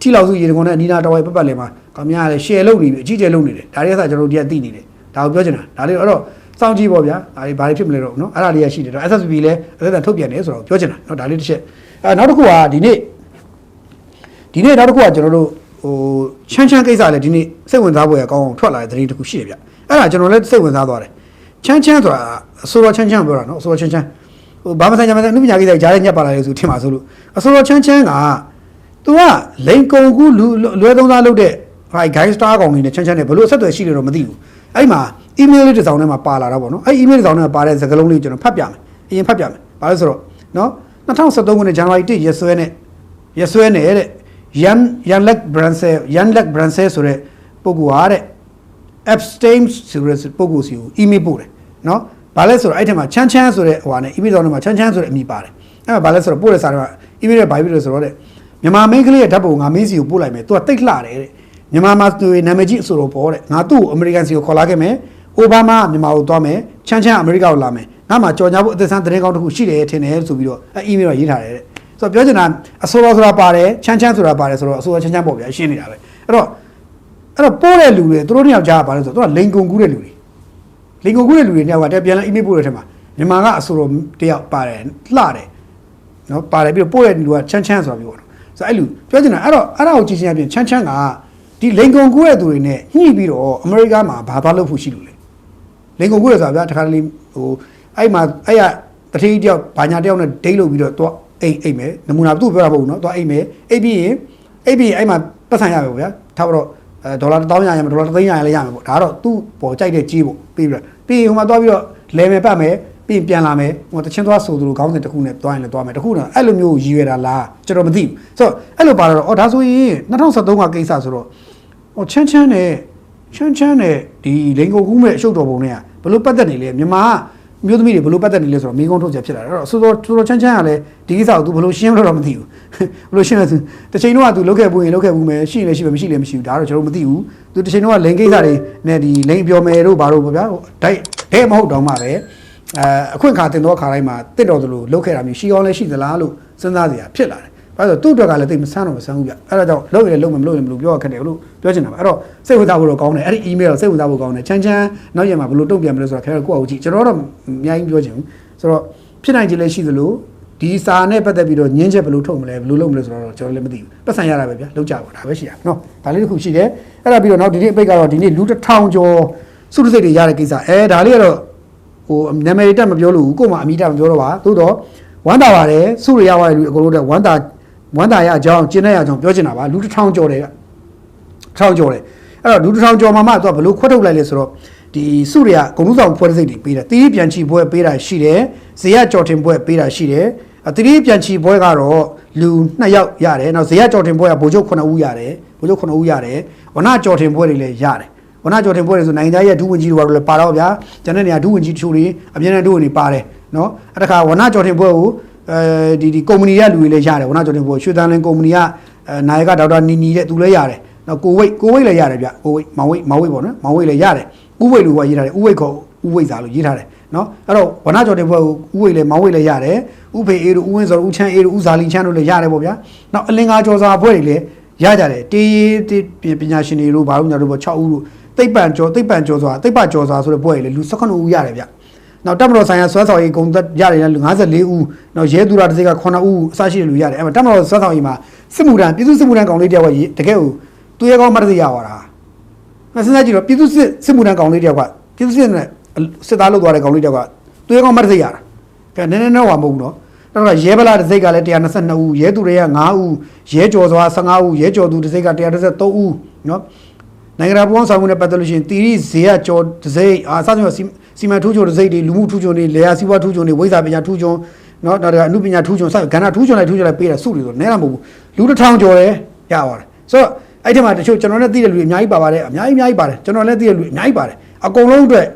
ထီလောက်စုရေတကုံနဲ့နီနာတော်ဝဲပတ်ပတ်လဲမှာကမရလဲ share လုပ်နေပြီအကြီးကျယ်လုပ်နေတယ်ဒါတွေကကျွန်တော်တို့ဒီကသိနေတယ်ဒါကိုပြောချင်တာဒါလေးအဲ့တော့ စောင့်ကြည့်ပေါ့ဗျာဒါတွေဘာတွေဖြစ်မလဲတော့နော်အဲ့ဒါလေးရရှိတယ်တော့ SSB လဲအသက်ထုတ်ပြန်တယ်ဆိုတော့ပြောချင်တာနော်ဒါလေးတစ်ချက်အဲနောက်တစ်ခုကဒီနေ့ဒီနေ့နောက်တစ်ခုကကျွန်တော်တို့ဟိုချမ်းချမ်းကိစ္စလည်းဒီနေ့စိတ်ဝင်စားဖို့ရကောင်းအောင်ထွက်လာတဲ့သတင်းတစ်ခုရှိတယ်ဗျအဲ့ဒါကျွန်တော်လည်းစိတ်ဝင်စားသွားတယ်ချမ်းချမ်းဆိုတာအစိုးရချမ်းချမ်းပြောတာနော်အစိုးရချမ်းချမ်းဟိုဘာမဆိုင်ကြမဆိုင်အမှုပညာကိစ္စကြားရညက်ပါလာလေဆိုထင်ပါဆိုလို့အစိုးရချမ်းချမ်းက तू ကလိန်ကုံကူလွယ်သုံးစားလုပ်တဲ့ဟာ guide star ကောင်လေးနဲ့ချမ်းချမ်းနဲ့ဘလို့အဆက်အသွယ်ရှိတယ်တော့မသိဘူး အဲ့ဒီမှာ email လေးတစ်စောင်ထဲမှာပါလာတာပေါ့နော်အဲ့ email တစ်စောင်ထဲမှာပါတဲ့စကားလုံးလေးကျွန်တော်ဖတ်ပြမယ်အရင်ဖတ်ပြမယ်ဘာလို့ဆိုတော့နော်2013ခုနှစ် January 1ရက်စွဲနဲ့ရက်စွဲနဲ့တဲ့ Yan Yanlek Branse Yanlek Branse ဆိုတဲ့ပုဂ္ဂိုလ်ဟာတဲ့ abstain ဆိုတဲ့ပုဂ္ဂိုလ်စီကို email ပို့တယ်နော်ဘာလဲဆိုတော့အဲ့ထက်မှာချမ်းချမ်းဆိုတဲ့ဟိုဟာနဲ့ email တောင်းထဲမှာချမ်းချမ်းဆိုတဲ့အမည်ပါတယ်အဲ့မှာဘာလဲဆိုတော့ပို့တဲ့စာထဲမှာ email ရဲ့ဘာဖြစ်လို့ဆိုတော့တဲ့မြန်မာမိန်းကလေးရဲ့ဓာတ်ပုံငါမင်းစီကိုပို့လိုက်မယ်သူကတိတ်လှတယ်တဲ့ မြန်မာမှာသူနာမည်ကြီးအဆိုတော်ပေါ်တဲ့ငါသူ့ကိုအမေရိကန်စီကိုခေါ်လာခဲ့မယ်အိုဘားမားကမြန်မာကိုသွားမယ်ချမ်းချမ်းအမေရိကကိုလာမယ်ငါမှကြော်ညာဖို့အသက်ဆန်းသတင်းကောင်းတစ်ခုရှိတယ်ထင်တယ်ဆိုပြီးတော့အဲ email တော့ရေးထားတယ်တဲ့ဆိုတော့ပြောချင်တာအဆိုတော်ဆိုတာပါတယ်ချမ်းချမ်းဆိုတာပါတယ်ဆိုတော့အဆိုတော်ချမ်းချမ်းပေါ့ဗျာရှင်းနေတာပဲအဲ့တော့အဲ့တော့ပို့တဲ့လူတွေသူတို့နှစ်ယောက်ကြားကပါလဲဆိုတော့သူကလိန်ကုံကူးတဲ့လူတွေလင်ကိုကူးတဲ့လူတွေနှစ်ယောက်ကတည်းကပြန်လာ email ပို့တဲ့ထက်မှာမြန်မာကအဆိုတော်တယောက်ပါတယ်လှတယ်နော်ပါတယ်ပြီးတော့ပို့တဲ့လူကချမ်းချမ်းဆိုတာပြောတော့ဆိုတော့အဲ့လူပြောချင်တာအဲ့တော့အဲ့ဒါကိုကြည့်ချင်းအပြင်ချမ်းချမ်းက ဒီလင်ကွန်ကူးတဲ့သူတွေနဲ့ညှိပြီးတော့အမေရိကမှာဘာသွားလုပ်ဖို့ရှိလို့လဲလင်ကွန်ကူးရဆိုတာဗျာတခါတလေဟိုအဲ့မှာအဲ့ရတတိတယောက်ဘာညာတယောက်နဲ့ဒိတ်လုပ်ပြီးတော့သွားအိတ်အိတ်မယ်နမူနာသူ့ပြောတာမဟုတ်ဘူးနော်သွားအိတ်မယ်အိတ်ပြီးရင်အိတ်ပြီးရင်အဲ့မှာပတ်ဆံရမယ်ဗျာထားတော့အဲဒေါ်လာ1000ရရမယ်ဒေါ်လာ3000ရရလည်းရမယ်ပေါ့ဒါကတော့သူ့ပေါ်ကြိုက်တဲ့ကြီးပေါ့ပြီးပြီးတော့ပြီးရင်ဟိုမှာသွားပြီးတော့လဲမယ်ပတ်မယ်ပြီးရင်ပြန်လာမယ်ဟိုတချင်းသွားဆိုသူလိုခေါင်းစဉ်တစ်ခုနဲ့သွားရင်လည်းသွားမယ်တစ်ခုတော့အဲ့လိုမျိုးရည်ရွယ်တာလားကျွန်တော်မသိဘူးဆိုတော့အဲ့လိုပါတော့အော်ဒါဆိုရင်2013ကကိစ္စဆိုတော့ ဟိုချမ်းချမ်းနဲ့ချမ်းချမ်းနဲ့ဒီလိန်ကုန်ကူးမဲ့အရှုပ်တော်ပုံနဲ့ကဘလို့ပတ်သက်နေလဲမြန်မာကမျိုးသမီးတွေဘလို့ပတ်သက်နေလဲဆိုတော့မိကုန်းထုတ်ချက်ဖြစ်လာတယ်အဲ့တော့ဆိုတော့ဆိုတော့ချမ်းချမ်းကလည်းဒီကိစ္စကို तू ဘလို့ရှင်းလို့တော့မသိဘူးဘလို့ရှင်းလဲ तू တစ်ချိန်တော့က तू လုတ်ခဲ့ဘူးရင်လုတ်ခဲ့ဘူးမယ်ရှိရင်လည်းရှိပဲမရှိလည်းမရှိဘူးဒါတော့ကျွန်တော်မသိဘူး तू တစ်ချိန်တော့ကလိန်ကိစ္စတွေနဲ့ဒီလိန်အပြော်မယ်တို့ဘာတို့ပေါ့ဗျာဟိုဒိုက်ဒဲမဟုတ်တော့မှပဲအဲအခွင့်အခါတင်တော့ခါတိုင်းမှာတစ်တော်သလိုလုတ်ခဲ့တာမျိုးရှိအောင်လည်းရှိသလားလို့စဉ်းစားစရာဖြစ်လာတယ် ဘာလို့လဲသူ့အတွက်ကလည်းသိမဆန်းတော့မဆန်းဘူးဗျအဲ့ဒါကြောင့်လုတ်ရင်လည်းလုတ်မယ်မလုတ်ရင်မလုတ်ပြောရခက်တယ်လို့ပြောချင်တာပါအဲ့တော့စိတ်ဝင်စားဖို့တော့ကောင်းတယ်အဲ့ဒီ email တော့စိတ်ဝင်စားဖို့ကောင်းတယ်ချမ်းချမ်းနောက်ရက်မှာဘယ်လိုတုံ့ပြန်မလဲဆိုတာခင်ဗျားတို့ကိုယ့်အကူကြည့်ကျွန်တော်တော့အများကြီးပြောချင်ဘူးဆိုတော့ဖြစ်နိုင်ခြေလည်းရှိသလိုဒီစာနဲ့ပတ်သက်ပြီးတော့ညင်းချက်ဘယ်လိုထုတ်မလဲဘယ်လိုလုပ်မလဲဆိုတော့ကျွန်တော်လည်းမသိဘူးပတ်စံရတာပဲဗျာလောက်ကြပါဒါပဲရှိရနော်ဒါလေးတစ်ခုရှိတယ်အဲ့ဒါပြီးတော့နောက်ဒီနေ့အပိတ်ကတော့ဒီနေ့လူတစ်ထောင်ကျော်စုတစိတ်တွေရတဲ့ကိစ္စအဲဒါလေးကတော့ဟိုနာမည်တက်မပြောလို့ဘူးကို့မှာအမိတက်မပြောတော့ပါသို့တော့ဝမ်းသာပါတယ်စုရရသွားတဲ့လူအကုန်လုံးတက်ဝမ်းသာ ဝမ်းသာရအကြောင်းကျင်းတဲ့ရအကြောင်းပြောချင်တာပါလူတစ်ထောင်ကျော်တယ်ဗျထောင်ကျော်တယ်အဲ့တော့လူတစ်ထောင်ကျော်မှာမှသူကဘယ်လိုခွဲထုတ်လိုက်လဲဆိုတော့ဒီစုရရဂုံလူဆောင်ဖွဲ့စိတ်တွေပေးတယ်တီးပြန်ချီပွဲပေးတာရှိတယ်ဇေယကြော်တင်ပွဲပေးတာရှိတယ်အတီးပြန်ချီပွဲကတော့လူ2ယောက်ရတယ်နောက်ဇေယကြော်တင်ပွဲကဗိုလ်ချုပ်9ဦးရတယ်ဗိုလ်ချုပ်9ဦးရတယ်ဝနကြော်တင်ပွဲတွေလည်းရတယ်ဝနကြော်တင်ပွဲတွေဆိုနိုင်ငံသားရဲ့ဒုဝန်ကြီးတွေဘာလို့လဲပါတော့ဗျာကျန်တဲ့နေရာဒုဝန်ကြီးတချို့တွေအမြဲတမ်းဒုဝန်ကြီးပါတယ်နော်အဲ့ဒါခါဝနကြော်တင်ပွဲကို အဲဒီဒီကုမ္ပဏီရဲ့လူတွေလည်းရတယ်ဝနကြော်တင်ပွဲရွှေတန်းလင်းကုမ္ပဏီကအဲနာယကဒေါက်တာနီနီတဲ့သူလည်းရတယ်နော်ကိုဝိတ်ကိုဝိတ်လည်းရတယ်ဗျကိုဝိတ်မောင်ဝိတ်မောင်ဝိတ်ပေါ့နော်မောင်ဝိတ်လည်းရတယ်ဥဝိတ်လူကရေးထားတယ်ဥဝိတ်ခေါ်ဥဝိတ်စာလို့ရေးထားတယ်နော်အဲ့တော့ဝနကြော်တင်ပွဲကိုဥဝိတ်လည်းမောင်ဝိတ်လည်းရတယ်ဥဖေအေးတို့ဥဝင်းစောတို့ဥချမ်းအေးတို့ဥဇာလီချမ်းတို့လည်းရတယ်ပေါ့ဗျာနောက်အလင်္ကာကျော်စာအဖွဲ့တွေလည်းရကြတယ်တေးရေးပညာရှင်တွေတို့ဘာလို့ညာတို့ပေါ့6ဦးတို့သိပ္ပံကျော်သိပ္ပံကျော်စွာသိပ္ပကျော်စွာဆိုတဲ့ပွဲတွေလည်းလူ18ဦးရတယ်ဗျ နောက်တပ်မတော်ဆိုင်ရာဆွဲဆောင်ရေးဂုံသက်ရတယ်လူ54ဦးနောက်ရဲသူရတစ်စိက9ဦးအစရှိတဲ့လူရတယ်အဲ့မှာတပ်မတော်ဆွဲဆောင်ရေးမှာစစ်မှုထမ်းပြည်သူစစ်မှုထမ်းကောင်လေးတယောက်ကတကယ်ကိုသူရဲကောင်းမတ်တရရပါတာမစဉ်းစားကြည့်တော့ပြည်သူစစ်စစ်မှုထမ်းကောင်လေးတယောက်ကပြည်သူစစ်နဲ့စစ်သားလုပ်သွားတဲ့ကောင်လေးတယောက်ကသူရဲကောင်းမတ်တရရတာကဲနည်းနည်းတော့မဟုတ်ဘူးနော်တော့ရဲဗလာတစ်စိတ်ကလည်း122ဦးရဲသူတွေက9ဦးရဲကျော်စွာ15ဦးရဲကျော်သူတစ်စိတ်က133ဦးနော်နိုင်ငံတော်ပုံဆောင်မှုနဲ့ပတ်သက်လို့ရှိရင်တီရီဇေယကျော်တစ်စိတ်အာစသဖြင့် စီမံထူးချွန်တစ်စိတ်တွေလူမှုထူးချွန်တွေလေယာစီးပွားထူးချွန်တွေဝိဇ္ဇာပညာထူးချွန်နော်ဒါကအမှုပညာထူးချွန်စကဏ္ဍထူးချွန်လိုက်ထူးချွန်လိုက်ပေးတာစုတွေဆိုနဲတာမဟုတ်ဘူးလူတစ်ထောင်ကျော်တယ်ရပါတယ်ဆိုတော့အဲ့ဒီမှာတချို့ကျွန်တော်လည်းသိတဲ့လူတွေအများကြီးပါပါတယ်အများကြီးအများကြီးပါတယ်ကျွန်တော်လည်းသိတဲ့လူအများကြီးပါတယ်အကုန်လုံးအတွက်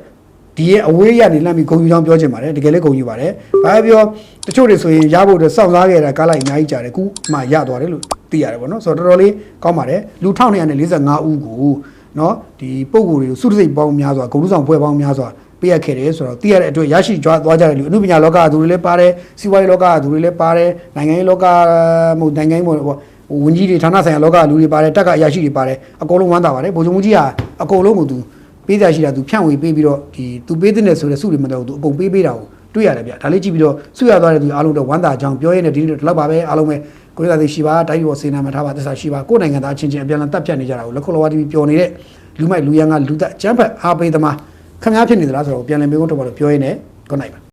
ဒီရဲ့အဝေးရနေလမ်းပြီးဂုံယူချောင်းပြောချင်ပါတယ်တကယ်လည်းဂုံယူပါတယ်ဘာပြောတချို့တွေဆိုရင်ရဖို့အတွက်စောင့်စားခဲ့တာကားလိုက်အများကြီးကြာတယ်ခုမှရသွားတယ်လို့သိရတယ်ပေါ့နော်ဆိုတော့တော်တော်လေးကောင်းပါတယ်လူ1245ဦးကိုနော်ဒီပုံကိုယ်တွေကိုစုတစိတ်ပေါင်းများစွာဂုံလူဆောင်ဖွဲ့ပေါင်းများစွာ ပေးရခဲ့တယ်ဆိုတော့သိရတဲ့အတွက်ရရှိကြွားသွားကြတဲ့လူအမှုပညာလောကသူတွေလည်းပါတယ်စီးပွားရေးလောကသူတွေလည်းပါတယ်နိုင်ငံရေးလောကမဟုတ်နိုင်ငံရေးမဟုတ်ပေါ့ဝန်ကြီးတွေဌာနဆိုင်ရာလောကလူတွေပါတယ်တက်ကအရာရှိတွေပါတယ်အကုန်လုံးဝမ်းသာပါတယ်ဗိုလ်ချုပ်မှုကြီးကအကုန်လုံးကိုသူပေးကြရှိတာသူဖြန့်ဝေပေးပြီးတော့ဒီသူပေးတဲ့ဆိုတဲ့စုတွေမတော့သူအကုန်ပေးပေးတာကိုတွေ့ရတယ်ဗျဒါလေးကြည့်ပြီးတော့စုရသွားတဲ့သူအားလုံးတော့ဝမ်းသာကြောင်းပြောရင်းနဲ့ဒီနေ့တော့ဒီလောက်ပါပဲအားလုံးပဲကိုယ်ရသည်ရှိပါတိုက်ရောစေနာမှာထားပါသစ္စာရှိပါကိုယ်နိုင်ငံသားအချင်းချင်းအပြန်အလှန်တပ်ဖြတ်နေကြတာကိုလက်ခုလောဝါတီပျော်နေတဲ့လူမိုက်လူရန်ကလူသက်အကျန်းဖက်အားပေးသမား ခမားဖြစ်နေသလားဆိုတော့ပြန်လည်မေးခွန်းထုတ်ပါလို့ပြောရင်းနဲ့ good night ပါ